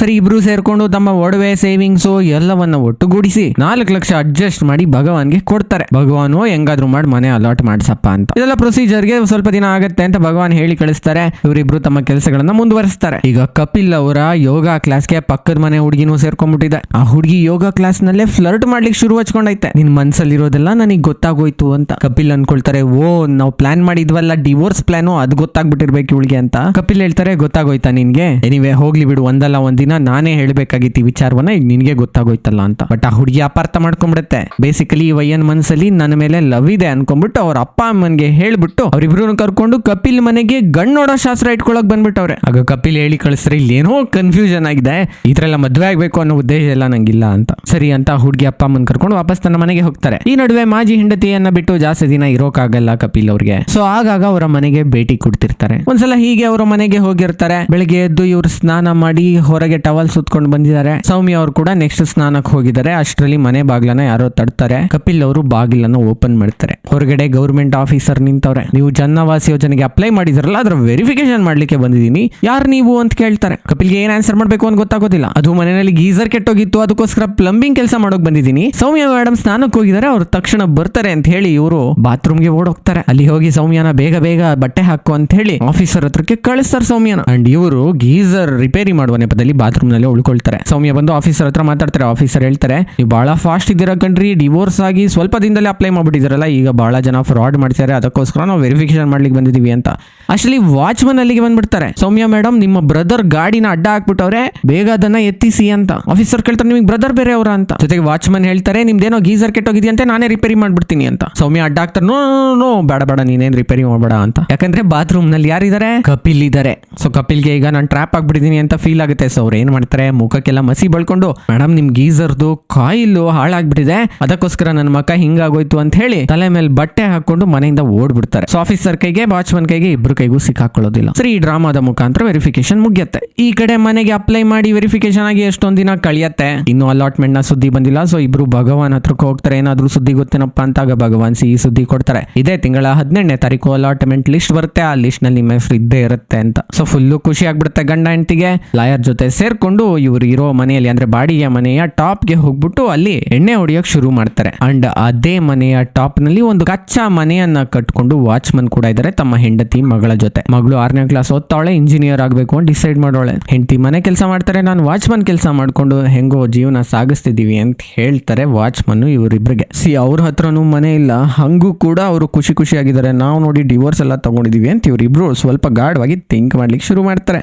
ಸರಿ, ಇಬ್ರು ಸೇರ್ಕೊಂಡು ತಮ್ಮ ಒಡವೆ ಸೇವಿಂಗ್ಸ್ ಎಲ್ಲವನ್ನ ಒಟ್ಟುಗೂಡಿಸಿ ನಾಲ್ಕು ಲಕ್ಷ ಅಡ್ಜಸ್ಟ್ ಮಾಡಿ ಭಗವಾನ್ಗೆ ಕೊಡ್ತಾರೆ. ಭಗವಾನು ಹೆಂಗಾದ್ರೂ ಮಾಡಿ ಮನೆ ಅಲಾಟ್ ಮಾಡ್ಸಪ್ಪ ಅಂತ. ಇದೆಲ್ಲ ಪ್ರೊಸೀಜರ್ಗೆ ಸ್ವಲ್ಪ ದಿನ ಆಗತ್ತೆ ಅಂತ ಭಗವಾನ್ ಹೇಳಿ ಕಳಿಸ್ತಾರೆ. ಇವರಿಬ್ರು ತಮ್ಮ ಕೆಲಸಗಳನ್ನ ಮುಂದುವರಿಸ್ತಾರೆ. ಈಗ ಕಪಿಲ್ ಅವರ ಯೋಗ ಕ್ಲಾಸ್ಗೆ ಪಕ್ಕದ ಮನೆ ಹುಡುಗಿನೂ ಸೇರ್ಕೊಂಡ್ಬಿಟ್ಟಿದೆ. ಆ ಹುಡುಗಿ ಯೋಗ ಕ್ಲಾಸ್ ನಲ್ಲೇ ಫ್ಲರ್ಟ್ ಮಾಡ್ಲಿಕ್ಕೆ ಶುರು ಹಚ್ಕೊಂಡೈತೆ. ನಿನ್ ಮನ್ಸಲ್ಲಿರೋದೆಲ್ಲ ನನಗೆ ಗೊತ್ತಾಗೋಯ್ತು ಅಂತ. ಕಪಿಲ್ ಅನ್ಕೊಳ್ತಾರೆ, ಓ, ನಾವು ಪ್ಲಾನ್ ಮಾಡಿದ್ವಲ್ಲ ಡಿವೋರ್ಸ್ ಪ್ಲಾನು ಅದು ಗೊತ್ತಾಗ್ಬಿಟ್ಟಿರ್ಬೇಕು ಇವಳಿಗೆ ಅಂತ. ಕಪಿಲ್ ಹೇಳ್ತಾರೆ, ಗೊತ್ತಾಗೋಯ್ತಾ ನಿನ್ಗೆ? ಎನಿವೆ ಹೋಗ್ಲಿ ಬಿಡು, ಒಂದಲ್ಲ ಒಂದಿನ ನಾನೇ ಹೇಳ್ಬೇಕಾಗಿತ್ತು ಈ ವಿಚಾರವನ್ನ, ಈಗ ನಿನ್ಗೆ ಇವನ್ಗೆ ಗೊತ್ತಾಗೋಯ್ತಲ್ಲ ಅಂತ. ಬಟ್ ಆ ಹುಡುಗಿ ಅಪಾರ್ಥ ಮಾಡ್ಕೊಂಡ್ಬಿಡುತ್ತೆ. ಬೇಸಿಕಲಿ ವಯ್ಯನ್ ಮನ್ಸಲ್ಲಿ ನನ್ನ ಮೇಲೆ ಲವ್ ಇದೆ ಅನ್ಕೊಂಡ್ಬಿಟ್ಟು ಅವ್ರ ಅಪ್ಪ ಅಮ್ಮನ್ಗೆ ಹೇಳ್ಬಿಟ್ಟು ಅವ್ರಿಬ್ರು ಕರ್ಕೊಂಡು ಕಪಿಲ್ ಮನೆಗೆ ಗಣ್ ಶಾಸ್ತ್ರ ಇಟ್ಕೊಳಕ್ ಬಂದ್ಬಿಟ್ಟವ್ರೆ. ಆಗ ಕಪಿಲ್ ಹೇಳಿ, ಕಳಿಸ್ರೆ ಇಲ್ಲಿ ಏನೋ ಕನ್ಫ್ಯೂಷನ್ ಆಗಿದೆ ಇದ್ರೆಲ್ಲ ಮದ್ವೆ ಆಗ್ಬೇಕು ಅನ್ನೋ ಉದ್ದೇಶ ಎಲ್ಲ ನಂಗಿಲ್ಲ ಅಂತ. ಸರಿ ಅಂತ ಹುಡುಗಿ ಅಪ್ಪ ಅಮ್ಮನ್ ಕರ್ಕೊಂಡು ವಾಪಸ್ ತನ್ನ ಮನೆಗೆ ಹೋಗ್ತಾರೆ. ಈ ನಡುವೆ ಮಾಜಿ ಹೆಂಡತಿಯನ್ನ ಬಿಟ್ಟು ಜಾಸ್ತಿ ದಿನ ಇರೋಕ್ಕಾಗಲ್ಲ ಕಪಿಲ್ ಅವ್ರಿಗೆ. ಸೊ ಆಗಾಗ ಅವರ ಮನೆಗೆ ಭೇಟಿ ಕೊಡ್ತಿರ್ತಾರೆ. ಒಂದ್ಸಲ ಹೀಗೆ ಅವರ ಮನೆಗೆ ಹೋಗಿರ್ತಾರೆ. ಬೆಳಿಗ್ಗೆ ಎದ್ದು ಇವ್ರು ಸ್ನಾನ ಮಾಡಿ ಹೊರಗೆ ಟವಲ್ ಸುತ್ಕೊಂಡು ಬಂದಿದ್ದಾರೆ. ಸೌಮ್ಯ ಅವ್ರು ಕೂಡ ನೆಕ್ಸ್ಟ್ ಸ್ನಾನಕ್ಕೆ ಹೋಗಿದ್ದಾರೆ. ಅಷ್ಟರಲ್ಲಿ ಮನೆ ಬಾಗಿಲನ್ನ ಯಾರೋ ತಡ್ತಾರೆ. ಕಪಿಲ್ ಅವರು ಬಾಗಿಲನ್ನ ಓಪನ್ ಮಾಡ್ತಾರೆ. ಹೊರಗಡೆ ಗೌರ್ಮೆಂಟ್ ಆಫೀಸರ್ ನಿಂತವ್ರೆ. ನೀವು ಜನ್ನವಾಸ ಯೋಜನೆಗೆ ಅಪ್ಲೈ ಮಾಡಿದ್ರಲ್ಲ ಅದ್ರ ವೆರಿಫಿಕೇಶನ್ ಮಾಡ್ಲಿಕ್ಕೆ ಬಂದಿದ್ದೀನಿ. ಯಾರು ನೀವು ಅಂತ ಕೇಳ್ತಾರೆ. ಕಪಿಲ್ಗೆ ಏನ್ ಆನ್ಸರ್ ಮಾಡ್ಬೇಕು ಅಂತ ಗೊತ್ತಾಗೋದಿಲ್ಲ. ಅದು ಮನೆಯಲ್ಲಿ ಗೀಸರ್ ಕೆಟ್ಟೋಗಿತ್ತು, ಅದಕ್ಕೋಸ್ಕರ ಪ್ಲಂಬಿಂಗ್ ಕೆಲಸ ಮಾಡೋಕ್ ಬಂದಿದ್ದೀನಿ. ಸೌಮ್ಯ ಮೇಡಮ್ ಸ್ನಾನಕ್ಕೆ ಹೋಗಿದ್ದಾರೆ, ಅವ್ರು ತಕ್ಷಣ ಬರ್ತಾರೆ ಅಂತ ಹೇಳಿ ಇವರು ಬಾತ್ರೂಮ್ಗೆ ಓಡೋಗ್ತಾರೆ. ಅಲ್ಲಿ ಹೋಗಿ ಸೌಮ್ಯನ ಬೇಗ ಬೇಗ ಬಟ್ಟೆ ಹಾಕು ಅಂತ ಹೇಳಿ ಆಫೀಸರ್ ಹತ್ರಕ್ಕೆ ಕಳಿಸ್ತಾರೆ ಸೌಮ್ಯನ. ಅಂಡ್ ಇವರು ಗೀಸರ್ ರಿಪೇರಿ ಮಾಡುವ ನೆಪದಲ್ಲಿ ಬಾತ್ರೂಮ್ನಲ್ಲಿ ಉಳ್ಕೊಳ್ತಾರೆ. ಸೌಮ್ಯ ಬಂದು ಆಫೀಸರ್ ಹತ್ರ ಮಾತಾಡ್ತಾರೆ ಆಫೀಸರ್ ಹೇಳ್ತಾರೆ, ನೀವು ಬಹಳ ಫಾಸ್ಟ್ ಇದ್ದೀರಾ ಕಣ್ರಿ ಡಿವೋರ್ಸ್ ಆಗಿ ಸ್ವಲ್ಪ ದಿನದಲ್ಲೇ ಅಪ್ಲೈ ಮಾಡ್ಬಿಟ್ಟಿದ್ದೀರಲ್ಲ, ಈಗ ಬಹಳ ಜನ ಫ್ರಾಡ್ ಮಾಡ್ತಾರೆ ಅದಕ್ಕೋಸ್ಕರ ನಾವು ವೆರಿಫಿಕೇಶನ್ ಮಾಡ್ಲಿಕ್ಕೆ ಬಂದಿದ್ದೀವಿ ಅಂತ. ಅಷ್ಟಲ್ಲಿ ವಾಚ್ಮನ್ ಅಲ್ಲಿಗೆ ಬಂದ್ಬಿಡ್ತಾರೆ. ಸೌಮ್ಯ ಮೇಡಮ್ ನಿಮ್ಮ ಬ್ರದರ್ ಗಾಡಿನ ಅಡ್ಡ ಹಾಕ್ಬಿಟ್ಟವ್ರೆ, ಬೇಗ ಅದನ್ನ ಎತ್ತಿಸಿ ಅಂತ. ಆಫೀಸರ್ ಕೇಳ್ತಾರೆ, ನಿಮಗೆ ಬ್ರದರ್ ಬೇರೆ ಅವರ ಅಂತ. ಜೊತೆಗೆ ವಾಚ್ಮನ್ ಹೇಳ್ತಾರೆ, ನಿಮ್ದೇನೋ ಗೀಸರ್ ಕೆಟ್ಟೋಗಿದೆಯಂತೆ ನಾನೇ ರಿಪೇರಿ ಮಾಡ್ಬಿಡ್ತೀನಿ ಅಂತ. ಸೌಮ್ಯ ಅಡ್ಡ ಹಾಕ್ತಾರೆ ನೋ ನೋ ಬೇಡ ಬೇಡ, ನೀನೇನ್ ರಿಪೇರಿ ಮಾಡಬೇಡ ಅಂತ. ಯಾಕಂದ್ರೆ ಬಾತ್ರೂಮ್ನಲ್ಲಿ ಯಾರಿದ್ದಾರೆ? ಕಪಿಲ್ ಇದ್ದಾರೆ. ಸೊ ಕಪಿಲ್ಗೆ ಈಗ ನಾನು ಟ್ರ್ಯಾಪ್ ಆಗ್ಬಿಟ್ಟಿದೀನಿ ಅಂತ ಫೀಲ್ ಆಗುತ್ತೆ. ಸೊ ಅವ್ರು ಏನ್ ಮಾಡ್ತಾರೆ? ಮುಖಕ್ಕೆಲ್ಲ ಮಸಿ ಬಳ್ಕೊಂಡು ಮೇಡಮ್ ನಿಮ್ ಗೀಸರ್ದು ಕಾಯಿಲ್ ಹಾಳಾಗ್ಬಿಟ್ಟಿದೆ. ಅದಕ್ಕೋಸ್ಕರ ನನ್ನ ಮಕ್ಕ ಹಿಂಗಾಗೋಯ್ತು ಅಂತ ಹೇಳಿ, ತಲೆ ಮೇಲೆ ಬಟ್ಟೆ ಹಾಕೊಂಡು ಮನೆಯಿಂದ ಓಡ್ಬಿಡ್ತಾರೆ. ಸೊ ಆಫೀಸರ್ ಕೈಗೆ ವಾಚ್ಮನ್ ಕೈಗೆ ಇಬ್ರು ಕೈಗೂ ಸಿಕ್ಕಾಕೊಳ್ಳೋದಿಲ್ಲ. ಸರಿ ಈ ಡ್ರಾಮಾದ ಮುಖಾಂತರ ವೆರಿಫಿಕೇಶನ್ ಮುಗಿಯುತ್ತೆ. ಈ ಕಡೆ ಮನೆಗೆ ಅಪ್ಲೈ ಮಾಡಿ ವೆರಿಫಿಕೇಶನ್ ಆಗಿ ಎಷ್ಟೊಂದ್ ದಿನ ಕಳಿಯತ್ತೆ. ಇನ್ನು ಅಲಾಟ್ಮೆಂಟ್ನ ಸುದ್ದಿ ಬಂದಿಲ್ಲ ಸೊ ಇಬ್ರು ಭಗವಾನ್ ಹತ್ರಕ್ಕೆ ಹೋಗ್ತಾರೆ. ಏನಾದ್ರೂ ಸುದ್ದಿ ಗೊತ್ತೇನಪ್ಪ ಅಂತಾಗ ಭಗವಾನ್ ಈ ಸುದ್ದಿ ಕೊಡ್ತಾರೆ. ಇದೇ ತಿಂಗಳ ಹದಿನೆಂಟನೇ ತಾರೀಕು ಅಲಾಟ್ಮೆಂಟ್ ಲಿಸ್ಟ್ ಬರುತ್ತೆ. ಆ ಲಿಸ್ಟ್ನಲ್ಲಿ ನಿಮ್ಮ ಹೆಸರು ಇದ್ದೇ ಇರುತ್ತೆ ಅಂತ. ಸೊ ಫುಲ್ಲು ಖುಷಿ ಆಗ್ಬಿಡುತ್ತೆ ಗಂಡ ಹೆಂಡತಿಗೆ. ಲಾಯರ್ ಜೊತೆ ಸೇರ್ಕೊಂಡು ಇವ್ರು ಇರೋ ಮನೆಯಲ್ಲಿ, ಅಂದ್ರೆ ಬಾಡಿಗೆ ಮನೆಯ ಟಾಪ್ಗೆ ಹೋಗ್ಬಿಟ್ಟು ಅಲ್ಲಿ ಎಣ್ಣೆ ಹೊಡಿಯೋಕ್ ಶುರು ಮಾಡ್ತಾರೆ. ಅಂಡ್ ಅದೇ ಮನೆಯ ಟಾಪ್ನಲ್ಲಿ ಒಂದು ಕಚ್ಚಾ ಮನೆಯನ್ನ ಕಟ್ಕೊಂಡು ವಾಚ್ಮನ್ ಕೂಡ ಇದ್ದಾರೆ ತಮ್ಮ ಹೆಂಡತಿ ಮಗಳ ಜೊತೆ. ಮಗಳು ಆರನೇ ಕ್ಲಾಸ್ ಓದ್ತಾವಳೆ ಇಂಜಿನಿಯರ್ ಆಗಬೇಕು ಅಂತ ಡಿಸೈಡ್ ಮಾಡೋಳೆ. ಹೆಂಡತಿ ಮನೆ ಕೆಲಸ ಮಾಡ್ತಾರೆ, ನಾನು ವಾಚ್ಮನ್ ಕೆಲಸ ಮಾಡ್ಕೊಂಡು ಹೆಂಗೋ ಜೀವನ ಸಾಗಿಸ್ತಿದ್ದೀವಿ ಅಂತ ಹೇಳ್ತಾರೆ ವಾಚ್ಮನ್ ಇವರಿಬ್ಬರಿಗೆ ಸಿ, ಅವ್ರ ಹತ್ರನೂ ಮನೆ ಇಲ್ಲ. ಹಂಗೂ ಕೂಡ ಅವರು ಖುಷಿ ಖುಷಿಯಾಗಿದ್ದಾರೆ ನಾವು ನೋಡಿ ಡಿವೋರ್ಸ್ ಎಲ್ಲ ತಗೊಂಡಿದ್ದೀವಿ ಅಂತ ಇವರಿಬ್ರು ಸ್ವಲ್ಪ ಗಾಢವಾಗಿ ಥಿಂಕ್ ಮಾಡ್ಲಿಕ್ಕೆ ಶುರು ಮಾಡ್ತಾರೆ.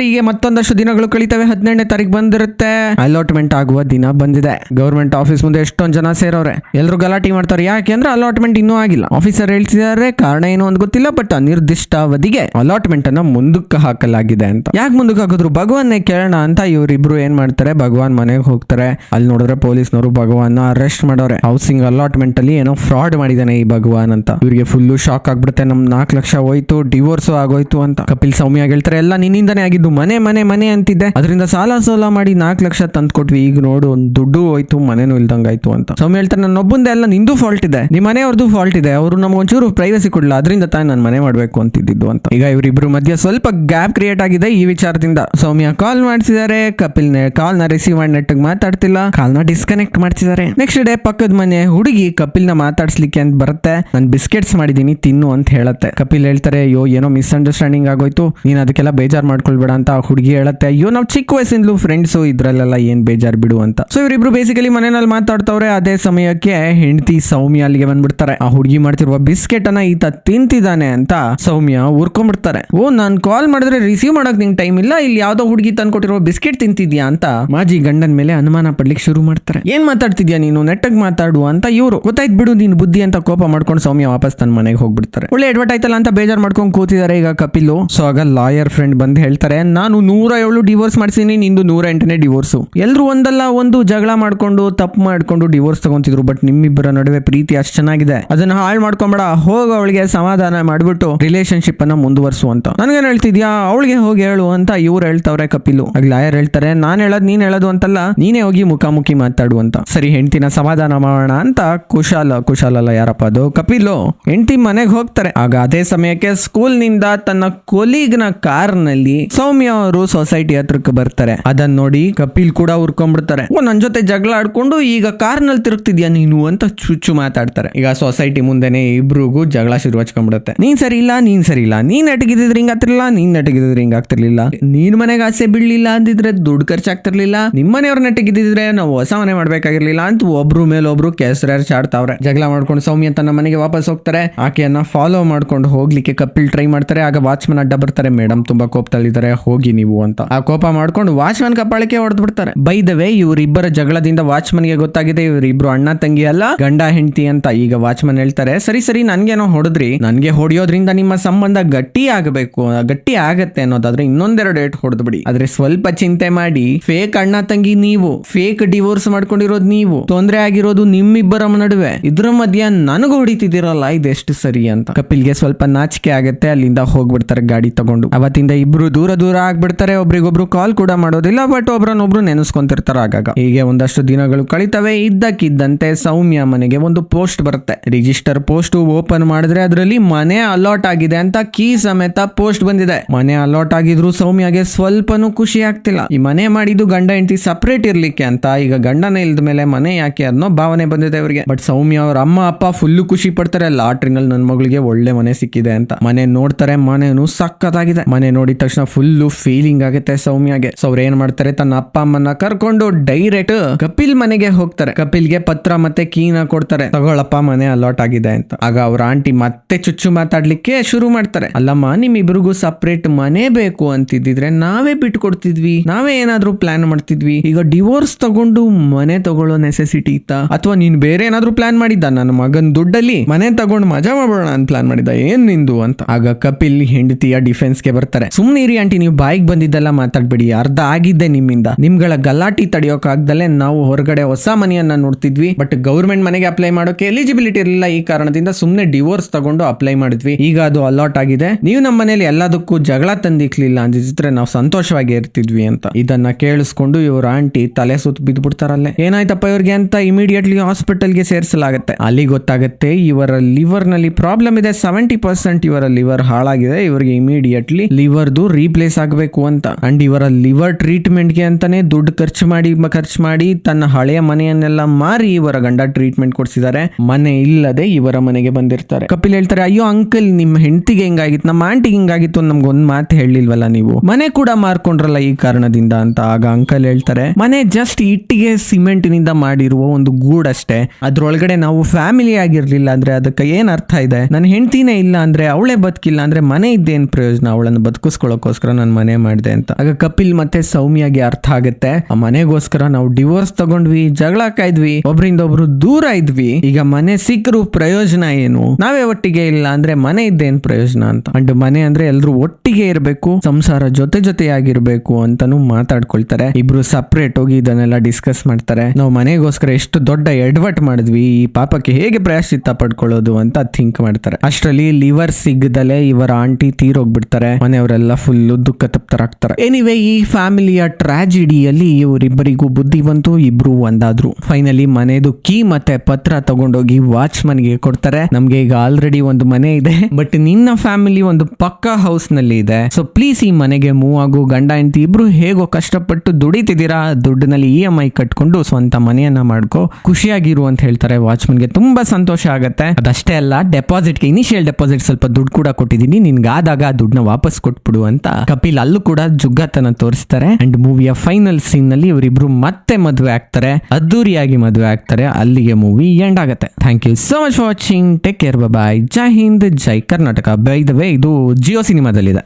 ಹೀಗೆ ಮತ್ತೊಂದಷ್ಟು ದಿನಗಳು ಕಳಿತವೆ. ಹದಿನೆಂಟನೇ ತಾರೀಕು ಬಂದಿರುತ್ತೆ. ಅಲಾಟ್ಮೆಂಟ್ ಆಗುವ ದಿನ ಬಂದಿದೆ. ಗೌರ್ಮೆಂಟ್ ಆಫೀಸ್ ಮುಂದೆ ಎಷ್ಟೊಂದು ಜನ ಸೇರೋರೆ. ಎಲ್ಲರೂ ಗಲಾಟೆ ಮಾಡ್ತಾರೆ. ಯಾಕೆ ಅಂದ್ರೆ ಅಲಾಟ್ಮೆಂಟ್ ಇನ್ನೂ ಆಗಿಲ್ಲ. ಆಫೀಸರ್ ಹೇಳ್ತಿದ್ದಾರೆ, ಕಾರಣ ಏನು ಅಂತ ಗೊತ್ತಿಲ್ಲ ಬಟ್ ಅನಿರ್ದಿಷ್ಟ ಅವಧಿಗೆ ಅಲಾಟ್ಮೆಂಟ್ ಅನ್ನ ಮುಂದಕ್ಕೆ ಹಾಕಲಾಗಿದೆ ಅಂತ. ಯಾಕೆ ಮುಂದಕ್ಕೆ ಹಾಕಿದ್ರು? ಭಗವಾನ್ ಕೇಳೋಣ ಅಂತ ಇವರಿಬ್ರು ಏನ್ ಮಾಡ್ತಾರೆ? ಭಗವಾನ್ ಮನೆಗೆ ಹೋಗ್ತಾರೆ. ಅಲ್ಲಿ ನೋಡಿದ್ರೆ ಪೊಲೀಸ್ನವರು ಭಗವಾನ್ ಅರೆಸ್ಟ್ ಮಾಡೋರೆ. ಹೌಸಿಂಗ್ ಅಲಾಟ್ಮೆಂಟ್ ಅಲ್ಲಿ ಏನೋ ಫ್ರಾಡ್ ಮಾಡಿದಾನೆ ಈ ಭಗವಾನ್ ಅಂತ. ಇವರಿಗೆ ಫುಲ್ ಶಾಕ್ ಆಗ್ಬಿಡುತ್ತೆ. ನಮ್ ನಾಲ್ಕು ಲಕ್ಷ ಹೋಯ್ತು ಡಿವೋರ್ಸ್ ಆಗೋಯ್ತು ಅಂತ. ಕಪಿಲ್ ಸೌಮ್ಯ ಹೇಳ್ತಾರೆ, ಎಲ್ಲ ನಿನ್ನಿಂದನೇ ಆಗಿದ್ದು ಮನೆ ಮನೆ ಮನೆ ಅಂತಿದ್ದೆ ಅದರಿಂದ ಸಾಲ ಸೋಲ ಮಾಡಿ ನಾಲ್ಕು ಲಕ್ಷ ತಂದು ಕೊಟ್ವಿ ಈಗ ನೋಡು, ಒಂದು ದುಡ್ಡು ಹೋಯ್ತು, ಮನೆನೂ ಇಲ್ದಂಗಾಯ್ತು ಅಂತ. ಸೌಮ್ಯ ಹೇಳ್ತಾರೆ, ನನ್ನ ಒಬ್ಬಂದೆ ಎಲ್ಲ ನಿಂದು ಫಾಲ್ಟ್ ಇದೆ. ನಿಮ್ಮ ಮನೆಯವ್ರದ್ದು ಫಾಲ್ಟ್ ಇದೆ. ಅವರು ನಮ್ಗೆ ಒಂಚೂರು ಪ್ರೈವಸಿ ಕೊಡಲ್ಲ ಅದರಿಂದ ತಾನೇ ನಾನು ಮನೆ ಮಾಡಬೇಕು ಅಂತಿದ್ದು ಅಂತ. ಈಗ ಇವರಿಬ್ರು ಮಧ್ಯೆ ಸ್ವಲ್ಪ ಗ್ಯಾಪ್ ಕ್ರಿಯೇಟ್ ಆಗಿದೆ ಈ ವಿಚಾರದಿಂದ. ಸೌಮ್ಯ ಕಾಲ್ ಮಾಡ್ತಿದ್ದಾರೆ. ಕಪಿಲ್ ಕಾಲ್ನ ರಿಸೀವ್ ಮಾಡಿ ನೆಟ್ಟಿಗೆ ಮಾತಾಡ್ತಿಲ್ಲ. ಕಾಲ್ನ ಡಿಸ್ಕನೆಕ್ಟ್ ಮಾಡ್ತಿದ್ದಾರೆ. ನೆಕ್ಸ್ಟ್ ಡೇ ಪಕ್ಕದ ಮನೆ ಹುಡುಗಿ ಕಪಿಲ್ನ ಮಾತಾಡ್ಸ್ಲಿಕ್ಕೆ ಅಂತ ಬರುತ್ತೆ. ನಾನು ಬಿಸ್ಕೆಟ್ಸ್ ಮಾಡಿದೀನಿ ತಿನ್ನು ಅಂತ ಹೇಳತ್ತೆ. ಕಪಿಲ್ ಹೇಳ್ತಾರೆ, ಅಯ್ಯೋ, ಏನೋ ಮಿಸ್ಅಂಡರ್ಸ್ಟ್ಯಾಂಡಿಂಗ್ ಆಗೋಯ್ತು. ನೀನ್ ಅದಕ್ಕೆಲ್ಲ ಬೇಜಾರ್ ಮಾಡ್ಕೊಳ್ಬೇಡ ಅಂತ ಹುಡುಗಿ ಹೇಳತ್ತೆ. ಅಯ್ಯೋ, ನಾವು ಚಿಕ್ಕ ವಯಸ್ಸಿಂದಲೂ ಫ್ರೆಂಡ್ಸು ಇದ್ರಲ್ಲೆಲ್ಲ ಏನ್ ಬೇಜಾರ್ ಬಿಡು ಅಂತ. ಸೊ ಇವರಿಬ್ರು ಬೇಸಿಕಲಿ ಮನೆಯಲ್ಲಿ ಮಾತಾಡ್ತವ್ರೆ. ಅದೇ ಸಮಯಕ್ಕೆ ಹೆಂಡತಿ ಸೌಮ್ಯ ಅಲ್ಲಿಗೆ ಬಂದ್ಬಿಡ್ತಾರೆ. ಆ ಹುಡುಗಿ ಮಾಡ್ತಿರುವ ಬಿಸ್ಕೆಟ್ ಅನ್ನ ಈತ ತಿಂತಿದ್ದಾನೆ ಅಂತ ಸೌಮ್ಯ ಉರ್ಕೊಂಡ್ಬಿಡ್ತಾರೆ. ಓ, ನಾನು ಕಾಲ್ ಮಾಡಿದ್ರೆ ರಿಸೀವ್ ಮಾಡಕ್ ನಿಂಗೆ ಟೈಮ್ ಇಲ್ಲ? ಇಲ್ಲಿ ಯಾವ್ದೋ ಹುಡುಗಿ ತಂದ್ಕೊಟ್ಟಿರೋ ಬಿಸ್ಕೆಟ್ ತಿಂತಿದ್ಯಾ ಅಂತ ಮಾಜಿ ಗಂಡನ ಮೇಲೆ ಅನುಮಾನ ಪಡ್ಲಿಕ್ಕೆ ಶುರು ಮಾಡ್ತಾರೆ. ಏನ್ ಮಾತಾಡ್ತಿದ್ಯಾ ನೀನು? ನೆಟ್ಟಗ್ ಮಾತಾಡು ಅಂತ ಇವರು. ಗೊತ್ತಾಯ್ತು ಬಿಡು, ನೀನು ಬುದ್ಧಿ ಅಂತ ಕೋಪ ಮಾಡ್ಕೊಂಡು ಸೌಮ್ಯ ವಾಪಸ್ ತನ್ನ ಮನೆಗೆ ಹೋಗ್ಬಿಡ್ತಾರೆ. ಒಳ್ಳೆ ಅಡ್ವರ್ಟ್ ಆಯ್ತಲ್ಲ ಅಂತ ಬೇಜಾರ್ ಮಾಡ್ಕೊಂಡು ಕೂತಿದ್ದಾರೆ ಈಗ ಕಪಿಲು. ಸೊ ಆಗ ಲಾಯರ್ ಫ್ರೆಂಡ್ ಬಂದು ಹೇಳ್ತಾರೆ ನಾನು ನೂರ ಏಳು ಡಿವೋರ್ಸ್ ಮಾಡ್ತೀನಿ ನಿಂದು ನೂರ ಎಂಟನೇ ಡಿವೋರ್ಸು ಎಲ್ಲರೂ ಒಂದಲ್ಲ, ಒಂದು ಜಗಳ ಮಾಡ್ಕೊಂಡು, ತಪ್ಪು ಮಾಡ್ಕೊಂಡು ಡಿವೋರ್ಸ್ ತಗೊಂತಿದ್ರು ಬಟ್ ನಿಮ್ಮಿಬ್ಬರ ನಡುವೆ ಪ್ರೀತಿ ಅಷ್ಟು ಚೆನ್ನಾಗಿದೆ. ಅದನ್ನ ಹಾಳು ಮಾಡ್ಕೊಂಬೇಡ, ಹೋಗ ಅವಳಿಗೆ ಸಮಾಧಾನ ಮಾಡ್ಬಿಟ್ಟು ರಿಲೇಶನ್ಶಿಪ್ ಅನ್ನ ಮುಂದುವರ್ಸು ಅಂತ. ನನಗೇನ್ ಹೇಳ್ತಿದ್ಯಾ? ಅವಳಿಗೆ ಹೋಗಿ ಹೇಳು ಅಂತ ಇವ್ರು ಹೇಳ್ತಾವ್ರೆ ಕಪಿಲು. ಆಗ ಲಾಯರ್ ಹೇಳ್ತಾರೆ, ನಾನ್ ಹೇಳೋದು ನೀನ್ ಹೇಳೋದು ಅಂತಲ್ಲ, ನೀನೇ ಹೋಗಿ ಮುಖಾಮುಖಿ ಮಾತಾಡು ಅಂತ. ಸರಿ, ಹೆಂಡತಿನ ಸಮಾಧಾನ ಮಾಡೋಣ ಅಂತ ಕುಶಾಲ ಕುಶಾಲ ಅಲ್ಲ ಯಾರಪ್ಪ ಅದು? ಕಪಿಲು. ಹೆಂಡತಿ ಮನೆಗೆ ಹೋಗ್ತಾರೆ. ಆಗ ಅದೇ ಸಮಯಕ್ಕೆ ಸ್ಕೂಲ್ನಿಂದ ತನ್ನ ಕೊಲೀಗ್ನ ಕಾರ್ನಲ್ಲಿ ಸೌಮ್ಯ ಅವರು ಸೊಸೈಟಿ ಹತ್ರಕ್ಕೆ ಬರ್ತಾರೆ. ಅದನ್ನ ನೋಡಿ ಕಪಿಲ್ ಕೂಡ ಉರ್ಕೊಂಡ್ಬಿಡ್ತಾರೆ. ನನ್ ಜೊತೆ ಜಗಳ ಆಡ್ಕೊಂಡು ಈಗ ಕಾರ್ನಲ್ಲಿ ತಿರುಗ್ತಿದ್ಯಾ ನೀನು ಅಂತ ಚುಚ್ಚು ಮಾತಾಡ್ತಾರೆ. ಈಗ ಸೊಸೈಟಿ ಮುಂದೆನೆ ಇಬ್ರಿಗೂ ಜಗಳ ಶುರು ಹಚ್ಕೊಂಡ್ಬಿಡುತ್ತೆ. ನೀನ್ ಸರಿ ಇಲ್ಲ, ನೀನ್ ಸರಿ ಇಲ್ಲ. ನೀನ್ ನೆಟಗಿದ್ರೆ ಹಿಂಗ್ ಆಗ್ತಿರ್ಲಿಲ್ಲ, ನೀನ್ ನಟಗಿದ್ರೆ ಹಿಂಗ್ ಆಗ್ತಿರ್ಲಿಲ್ಲ. ನೀನ್ ಮನೆಗೆ ಆಸೆ ಬೀಳಲಿಲ್ಲ ಅಂದಿದ್ರೆ ದುಡ್ಡು ಖರ್ಚಾಗ್ತಿರ್ಲಿಲ್ಲ. ನಿಮ್ ಮನೆಯವ್ರ ನಟಗಿದ್ರೆ ನಾವು ಹೊಸ ಮನೆ ಮಾಡ್ಬೇಕಾಗಿರ್ಲಿಲ್ಲ ಅಂತ ಒಬ್ರು ಮೇಲೊಬ್ರು ಒಬ್ರು ಕೆಸರ ಚಾಡ್ತಾವ್ರೆ. ಜಗಳ ಮಾಡ್ಕೊಂಡು ಸೌಮ್ಯ ತನ್ನ ಮನೆಗೆ ವಾಪಸ್ ಹೋಗ್ತಾರೆ. ಆಕೆಯನ್ನ ಫಾಲೋ ಮಾಡ್ಕೊಂಡು ಹೋಗ್ಲಿಕ್ಕೆ ಕಪಿಲ್ ಟ್ರೈ ಮಾಡ್ತಾರೆ. ಆಗ ವಾಚ್ಮನ್ ಅಡ್ಡ ಬರ್ತಾರೆ. ಮೇಡಮ್ ತುಂಬಾ ಕೋಪದಲ್ಲಿದ್ದಾರೆ. ಹೋಗಿ ನೀವು ಅಂತ. ಆ ಕೋಪ ಮಾಡ್ಕೊಂಡು ವಾಚ್ಮನ್ ಕಪ್ಪಾಳಕ್ಕೆ ಹೊಡೆದು ಬಿಡ್ತಾರೆ ಬೈ ದ ವೇ ಇವರಿಬ್ಬರ ಜಗಳದಿಂದ ವಾಚ್ಮನ್ಗೆ ಗೊತ್ತಾಗಿದೆ, ಇವರಿಬ್ರು ಅಣ್ಣ ತಂಗಿ ಅಲ್ಲ, ಗಂಡ ಹೆಂಡತಿ ಅಂತ. ಈಗ ವಾಚ್ಮನ್ ಹೇಳ್ತಾರೆ, ಸರಿ ಸರಿ, ನನ್ಗೇನೋ ಹೊಡೆದ್ರಿ. ನನ್ಗೆ ಹೊಡೆಯೋದ್ರಿಂದ ನಿಮ್ಮ ಸಂಬಂಧ ಗಟ್ಟಿ ಆಗಬೇಕು, ಗಟ್ಟಿ ಆಗತ್ತೆ ಅನ್ನೋದಾದ್ರೆ ಇನ್ನೊಂದೆರಡು ಡೇಟ್ ಹೊಡೆದ್ಬಿಡಿ. ಆದ್ರೆ ಸ್ವಲ್ಪ ಚಿಂತೆ ಮಾಡಿ. ಫೇಕ್ ಅಣ್ಣ ತಂಗಿ ನೀವು, ಫೇಕ್ ಡಿವೋರ್ಸ್ ಮಾಡ್ಕೊಂಡಿರೋದು ನೀವು, ತೊಂದರೆ ಆಗಿರೋದು ನಿಮ್ಮಿಬ್ಬರ ನಡುವೆ. ಇದ್ರ ಮಧ್ಯ ನನಗೂ ಹೊಡಿತಿದ್ದೀರಲ್ಲ, ಇದೆಷ್ಟು ಸರಿ ಅಂತ. ಕಪಿಲ್ಗೆ ಸ್ವಲ್ಪ ನಾಚಿಕೆ ಆಗತ್ತೆ, ಅಲ್ಲಿಂದ ಹೋಗ್ಬಿಡ್ತಾರೆ ಗಾಡಿ ತಗೊಂಡು. ಅವತ್ತಿಂದ ಇಬ್ರು ದೂರ ದೂರ ಆಗ್ಬಿಡ್ತಾರೆ, ಒಬ್ರಿಗೊಬ್ರು ಕಾಲ್ ಕೂಡ ಮಾಡೋದಿಲ್ಲ ಬಟ್ ಒಬ್ರನ್ನೊಬ್ರು ನೆನೆಸ್ಕೊಂತಿರ್ತಾರೆ ಆಗಾಗ. ಹೀಗೆ ಒಂದಷ್ಟು ದಿನಗಳು ಕಳಿತವೆ, ಇದ್ದಕ್ಕಿದ್ದಂತೆ ಸೌಮ್ಯ ಮನೆಗೆ ಒಂದು ಪೋಸ್ಟ್ ಬರುತ್ತೆ. ರಿಜಿಸ್ಟರ್ ಪೋಸ್ಟ್ ಓಪನ್ ಮಾಡಿದ್ರೆ ಅದರಲ್ಲಿ ಮನೆ ಅಲಾಟ್ ಆಗಿದೆ ಅಂತ ಕೀ ಸಮೇತ ಪೋಸ್ಟ್ ಬಂದಿದೆ. ಮನೆ ಅಲಾಟ್ ಆಗಿದ್ರು ಸೌಮ್ಯಗೆ ಸ್ವಲ್ಪನೂ ಖುಷಿ ಆಗ್ತಿಲ್ಲ. ಈ ಮನೆ ಮಾಡಿದ್ದು ಗಂಡ ಹೆಂಡತಿ ಸಪರೇಟ್ ಇರ್ಲಿಕ್ಕೆ ಅಂತ, ಈಗ ಗಂಡನ ಇಲ್ದ ಮೇಲೆ ಮನೆ ಯಾಕೆ ಅನ್ನೋ ಭಾವನೆ ಬಂದಿದೆ ಅವರಿಗೆ ಬಟ್ ಸೌಮ್ಯ ಅವ್ರ ಅಮ್ಮ, ಅಪ್ಪ ಫುಲ್ಲು ಖುಷಿ ಪಡ್ತಾರೆ ಲಾಟ್ರಿನಲ್ಲಿ ನನ್ನ ಮಗಳಿಗೆ ಒಳ್ಳೆ ಮನೆ ಸಿಕ್ಕಿದೆ ಅಂತ. ಮನೆ ನೋಡ್ತಾರೆ, ಮನೆನು ಸಖತ್ತಾಗಿದೆ. ಮನೆ ನೋಡಿದ ತಕ್ಷಣ ಫುಲ್ಲು ಫೀಲಿಂಗ್ ಆಗುತ್ತೆ. ಸೌಮ್ಯಗೆ ಸೊ ಅವ್ರು ಏನ್ ಮಾಡ್ತಾರೆ? ತನ್ನ ಅಪ್ಪ ಅಮ್ಮನ್ನ ಕರ್ಕೊಂಡು ಡೈರೆಕ್ಟ್ ಕಪಿಲ್ ಮನೆಗೆ ಹೋಗ್ತಾರೆ. ಕಪಿಲ್ಗೆ ಪತ್ರ ಮತ್ತೆ ಕೀನ ಕೊಡ್ತಾರೆ. ತಗೊಳಪ್ಪ ಮನೆ ಅಲಾಟ್ ಆಗಿದೆ ಅಂತ. ಆಗ ಅವ್ರ ಆಂಟಿ ಮತ್ತೆ ಚುಚ್ಚು ಮಾತಾಡ್ಲಿಕ್ಕೆ ಶುರು ಮಾಡ್ತಾರೆ. ಅಲ್ಲಮ್ಮ, ನಿಮ್ಮಿಬ್ರಿಗೂ ಸಪ್ರೇಟ್ ಮನೆ ಬೇಕು ಅಂತಿದ್ರೆ ನಾವೇ ಬಿಟ್ಕೊಡ್ತಿದ್ವಿ. ನಾವೇ ಏನಾದ್ರೂ ಪ್ಲಾನ್ ಮಾಡ್ತಿದ್ವಿ. ಈಗ ಡಿವೋರ್ಸ್ ತಗೊಂಡು ಮನೆ ತಗೊಳ್ಳೋ ನೆಸೆಸಿಟಿ ಇತ್ತ? ಅಥವಾ ನೀನ್ ಬೇರೆ ಏನಾದ್ರೂ ಪ್ಲಾನ್ ಮಾಡಿದ್ದ? ನನ್ನ ಮಗನ್ ದುಡ್ಡಲ್ಲಿ ಮನೆ ತಗೊಂಡು ಮಜಾ ಮಾಡೋಣ ಅಂತ ಪ್ಲಾನ್ ಮಾಡಿದ್ದ. ಏನ್ ನಿಂದು ಅಂತ. ಆಗ ಕಪಿಲ್ ಹೆಂಡತಿಯ ಡಿಫೆನ್ಸ್ಗೆ ಬರ್ತಾರೆ. ಸುಮ್ನಿರಿ ಆಂಟಿ ನೀವು ಬಾಯಿಗೆ ಬಂದಿದ್ದೆಲ್ಲ ಮಾತಾಡ್ಬೇಡಿ. ಅರ್ಧ ಆಗಿದ್ದೆ ನಿಮ್ಮಿಂದ. ನಿಮ್ಗಳ ಗಲಾಟಿ ತಡೆಯೋಕಾಗ್ದಲೇ ನಾವು ಹೊರಗಡೆ ಹೊಸ ಮನೆಯನ್ನ ನೋಡ್ತಿದ್ವಿ. ಬಟ್ ಗೌರ್ಮೆಂಟ್ ಮನೆಗೆ ಅಪ್ಲೈ ಮಾಡೋಕೆ ಎಲಿಜಿಬಿಲಿಟಿ ಇರಲಿಲ್ಲ. ಈ ಕಾರಣದಿಂದ ಸುಮ್ನೆ ಡಿವೋರ್ಸ್ ತಗೊಂಡು ಅಪ್ಲೈ ಮಾಡಿದ್ವಿ. ಈಗ ಅದು ಅಲಾಟ್ ಆಗಿದೆ. ನೀವು ನಮ್ಮ ಮನೇಲಿ ಎಲ್ಲದಕ್ಕೂ ಜಗಳ ತಂದಿಕ್ಲಿಲ್ಲ ಅಂದಿದ್ರೆ ನಾವು ಸಂತೋಷವಾಗಿ ಇರ್ತಿದ್ವಿ ಅಂತ. ಇದನ್ನ ಕೇಳಿಸ್ಕೊಂಡು ಇವ್ರ ಆಂಟಿ ತಲೆ ಸುತ್ತ ಬಿದ್ಬಿಡ್ತಾರಲ್ಲೇ. ಏನಾಯ್ತಪ್ಪ ಇವ್ರಿಗೆ ಅಂತ ಇಮಿಡಿಯೇಟ್ಲಿ ಹಾಸ್ಪಿಟಲ್ಗೆ ಸೇರಿಸಲಾಗುತ್ತೆ. ಅಲ್ಲಿ ಗೊತ್ತಾಗುತ್ತೆ ಇವರ ಲಿವರ್ನಲ್ಲಿ ಪ್ರಾಬ್ಲಮ್ ಇದೆ. ಸೆವೆಂಟಿ ಪರ್ಸೆಂಟ್ ಇವರ ಲಿವರ್ ಹಾಳಾಗಿದೆ. ಇವರಿಗೆ ಇಮಿಡಿಯೇಟ್ಲಿ ಲಿವರ್ದು ರೀಪ್ಲೇಸ್ ಆಗಬೇಕು ಅಂತ. ಅಂಡ್ ಇವರ ಲಿವರ್ ಟ್ರೀಟ್ಮೆಂಟ್ಗೆ ಅಂತಾನೆ ದುಡ್ಡು ಖರ್ಚು ಮಾಡಿ ಖರ್ಚು ಮಾಡಿ ತನ್ನ ಹಳೆಯ ಮನೆಯನ್ನೆಲ್ಲ ಮಾರಿ ಇವರ ಗಂಡ ಟ್ರೀಟ್ಮೆಂಟ್ ಕೊಡ್ಸಿದ್ದಾರೆ. ಮನೆ ಇಲ್ಲದೆ ಇವರ ಮನೆಗೆ ಬಂದಿರ್ತಾರೆ. ಕಪಿಲ್ ಹೇಳ್ತಾರೆ, ಅಯ್ಯೋ ಅಂಕಲ್ ನಿಮ್ಮ ಹೆಂಡತಿಗೆ ಹೆಂಗಾಗಿತ್ತು, ನಮ್ಮ ಆಂಟಿಗೆ ಹಿಂಗಾಗಿತ್ತು ನಮ್ಗೆ ಒಂದ್ ಮಾತು ಹೇಳಿಲ್ವಲ್ಲ ನೀವು? ಮನೆ ಕೂಡ ಮಾರ್ಕೊಂಡ್ರಲ್ಲ ಈ ಕಾರಣದಿಂದ ಅಂತ ಆಗ ಅಂಕಲ್ ಹೇಳ್ತಾರೆ. ಮನೆ ಜಸ್ಟ್ ಇಟ್ಟಿಗೆ ಸಿಮೆಂಟ್ನಿಂದ ಮಾಡಿರುವ ಒಂದು ಗೂಡ್ ಅಷ್ಟೇ. ಅದ್ರೊಳಗಡೆ ನಾವು ಫ್ಯಾಮಿಲಿ ಆಗಿರ್ಲಿಲ್ಲ ಅಂದ್ರೆ ಅದಕ್ಕೆ ಏನ್ ಅರ್ಥ ಇದೆ? ನನ್ನ ಹೆಂಡತಿನೇ ಇಲ್ಲ ಅಂದ್ರೆ ಅವಳೇ ಬದುಕಿಲ್ಲ ಅಂದ್ರೆ ಮನೆ ಇದ್ದೇನ್ ಪ್ರಯೋಜನ? ಅವಳನ್ನು ಬದುಕಿಸ್ಕೊಳ್ಳೋಕೋಸ್ಕರ ನಾನು ಮನೆ ಮಾಡಿದೆ ಅಂತ. ಆಗ ಕಪಿಲ್ ಮತ್ತೆ ಸೌಮ್ಯಗೆ ಅರ್ಥ ಆಗುತ್ತೆ. ಆ ಮನೆಗೋಸ್ಕರ ನಾವು ಡಿವೋರ್ಸ್ ತಗೊಂಡ್ವಿ, ಜಗಳ ಕಾಯ್ದ್ವಿ ಒಬ್ರಿಂದ ಒಬ್ರು ದೂರ ಇದ್ವಿ. ಈಗ ಮನೆ ಸಿಕ್ಕರು ಪ್ರಯೋಜನ ಏನು? ನಾವೇ ಒಟ್ಟಿಗೆ ಇಲ್ಲ ಅಂದ್ರೆ ಮನೆ ಇದ್ದೇನ್ ಪ್ರಯೋಜನ ಅಂತ. ಅಂಡ್ ಮನೆ ಅಂದ್ರೆ ಎಲ್ರು ಒಟ್ಟಿಗೆ ಇರಬೇಕು, ಸಂಸಾರ ಜೊತೆ ಜೊತೆಯಾಗಿರ್ಬೇಕು ಅಂತಾನು ಮಾತಾಡ್ಕೊಳ್ತಾರೆ. ಇಬ್ರು ಸಪ್ರೇಟ್ ಹೋಗಿ ಇದನ್ನೆಲ್ಲ ಡಿಸ್ಕಸ್ ಮಾಡ್ತಾರೆ. ನಾವು ಮನೆಗೋಸ್ಕರ ಎಷ್ಟು ದೊಡ್ಡ ಎಡ್ವರ್ಟ್ ಮಾಡಿದ್ವಿ, ಈ ಪಾಪಕ್ಕೆ ಹೇಗೆ ಪ್ರಾಯಶ್ಚಿತ್ತ ಪಡ್ಕೊಳ್ಳೋದು ಅಂತ ಥಿಂಕ್ ಮಾಡ್ತಾರೆ. ಅಷ್ಟರಲ್ಲಿ ಲಿವರ್ ಸಿಗ್ದಲೆ ಇವರ ಆಂಟಿ ತೀರೋಗ್ಬಿಡ್ತಾರೆ. ಮನೆಯವರೆಲ್ಲ ಫುಲ್ ದುಃಖ ತಪ್ತರಾಗ್ತಾರೆ. ಎನಿವೆ ಈ ಫ್ಯಾಮಿಲಿಯ ಟ್ರಾಜಿಡಿಯಲ್ಲಿ ಇವರಿಬ್ಬರಿಗೂ ಬುದ್ಧಿ ಬಂತು, ಇಬ್ರು ಒಂದಾದ್ರು. ಫೈನಲಿ ಮನೆದು ಕೀ ಮತ್ತೆ ಪತ್ರ ತಗೊಂಡೋಗಿ ವಾಚ್ಮನ್ಗೆ ಕೊಡ್ತಾರೆ. ನಮ್ಗೆ ಈಗ ಆಲ್ರೆಡಿ ಒಂದು ಮನೆ ಇದೆ. ಬಟ್ ನಿನ್ನ ಫ್ಯಾಮಿಲಿ ಒಂದು ಪಕ್ಕಾ ಹೌಸ್ನಲ್ಲಿ ಇದೆ. ಸೊ ಪ್ಲೀಸ್ ಈ ಮನೆಗೆ ಮೂವ್ ಆಗು. ಗಂಡ, ಹೆಂಡತಿ ಇಬ್ರು ಹೇಗೋ ಕಷ್ಟಪಟ್ಟು ದುಡಿತಿದ್ದೀರಾ? ದುಡ್ಡಿನಲ್ಲಿ ಇ ಎಂ ಐ ಕಟ್ಕೊಂಡು ಸ್ವಂತ ಮನೆಯನ್ನ ಮಾಡ್ಕೋ. ಖುಷಿಯಾಗಿರು ಅಂತ ಹೇಳ್ತಾರೆ ವಾಚ್ಮನ್ಗೆ ತುಂಬಾ ಸಂತೋಷ ಆಗುತ್ತೆ. ಅದಷ್ಟೇ ಅಲ್ಲ ಡೆಪಾಸಿಟ್ಗೆ ಇನಿಷಿಯಲ್ ಡೆಪಾಸಿಟ್ ಸ್ವಲ್ಪ ದುಡ್ಡು ಕೂಡ ಕೊಟ್ಟಿದ್ದೀನಿ. ನಿನ್ಗಾದಾಗ ಆ ದುಡ್ಡನ್ನ ವಾಪಸ್ ಕೊಟ್ಬಿಡು ಅಂತ ಕಪಿಲ್ ಅಲ್ಲೂ ಕೂಡ ಜುಗ್ಗತನ ತೋರಿಸ್ತಾರೆ. ಅಂಡ್ ಮೂವಿಯ ಫೈನಲ್ ಸೀನ್ನಲ್ಲಿ ಇವರಿಬ್ರು ಮತ್ತೆ ಮದುವೆ ಆಗ್ತಾರೆ. ಅದ್ದೂರಿಯಾಗಿ ಮದುವೆ ಆಗ್ತಾರೆ. ಅಲ್ಲಿಗೆ ಮೂವಿ ಎಂಡ್ ಆಗುತ್ತೆ. Thank you so much for watching take care bye ಜೈ ಹಿಂದ್, ಜೈ ಕರ್ನಾಟಕ. ಬೈ ದ ವೇ ಇದು ಜಿಯೋ ಸಿನಿಮಾದಲ್ಲಿದೆ.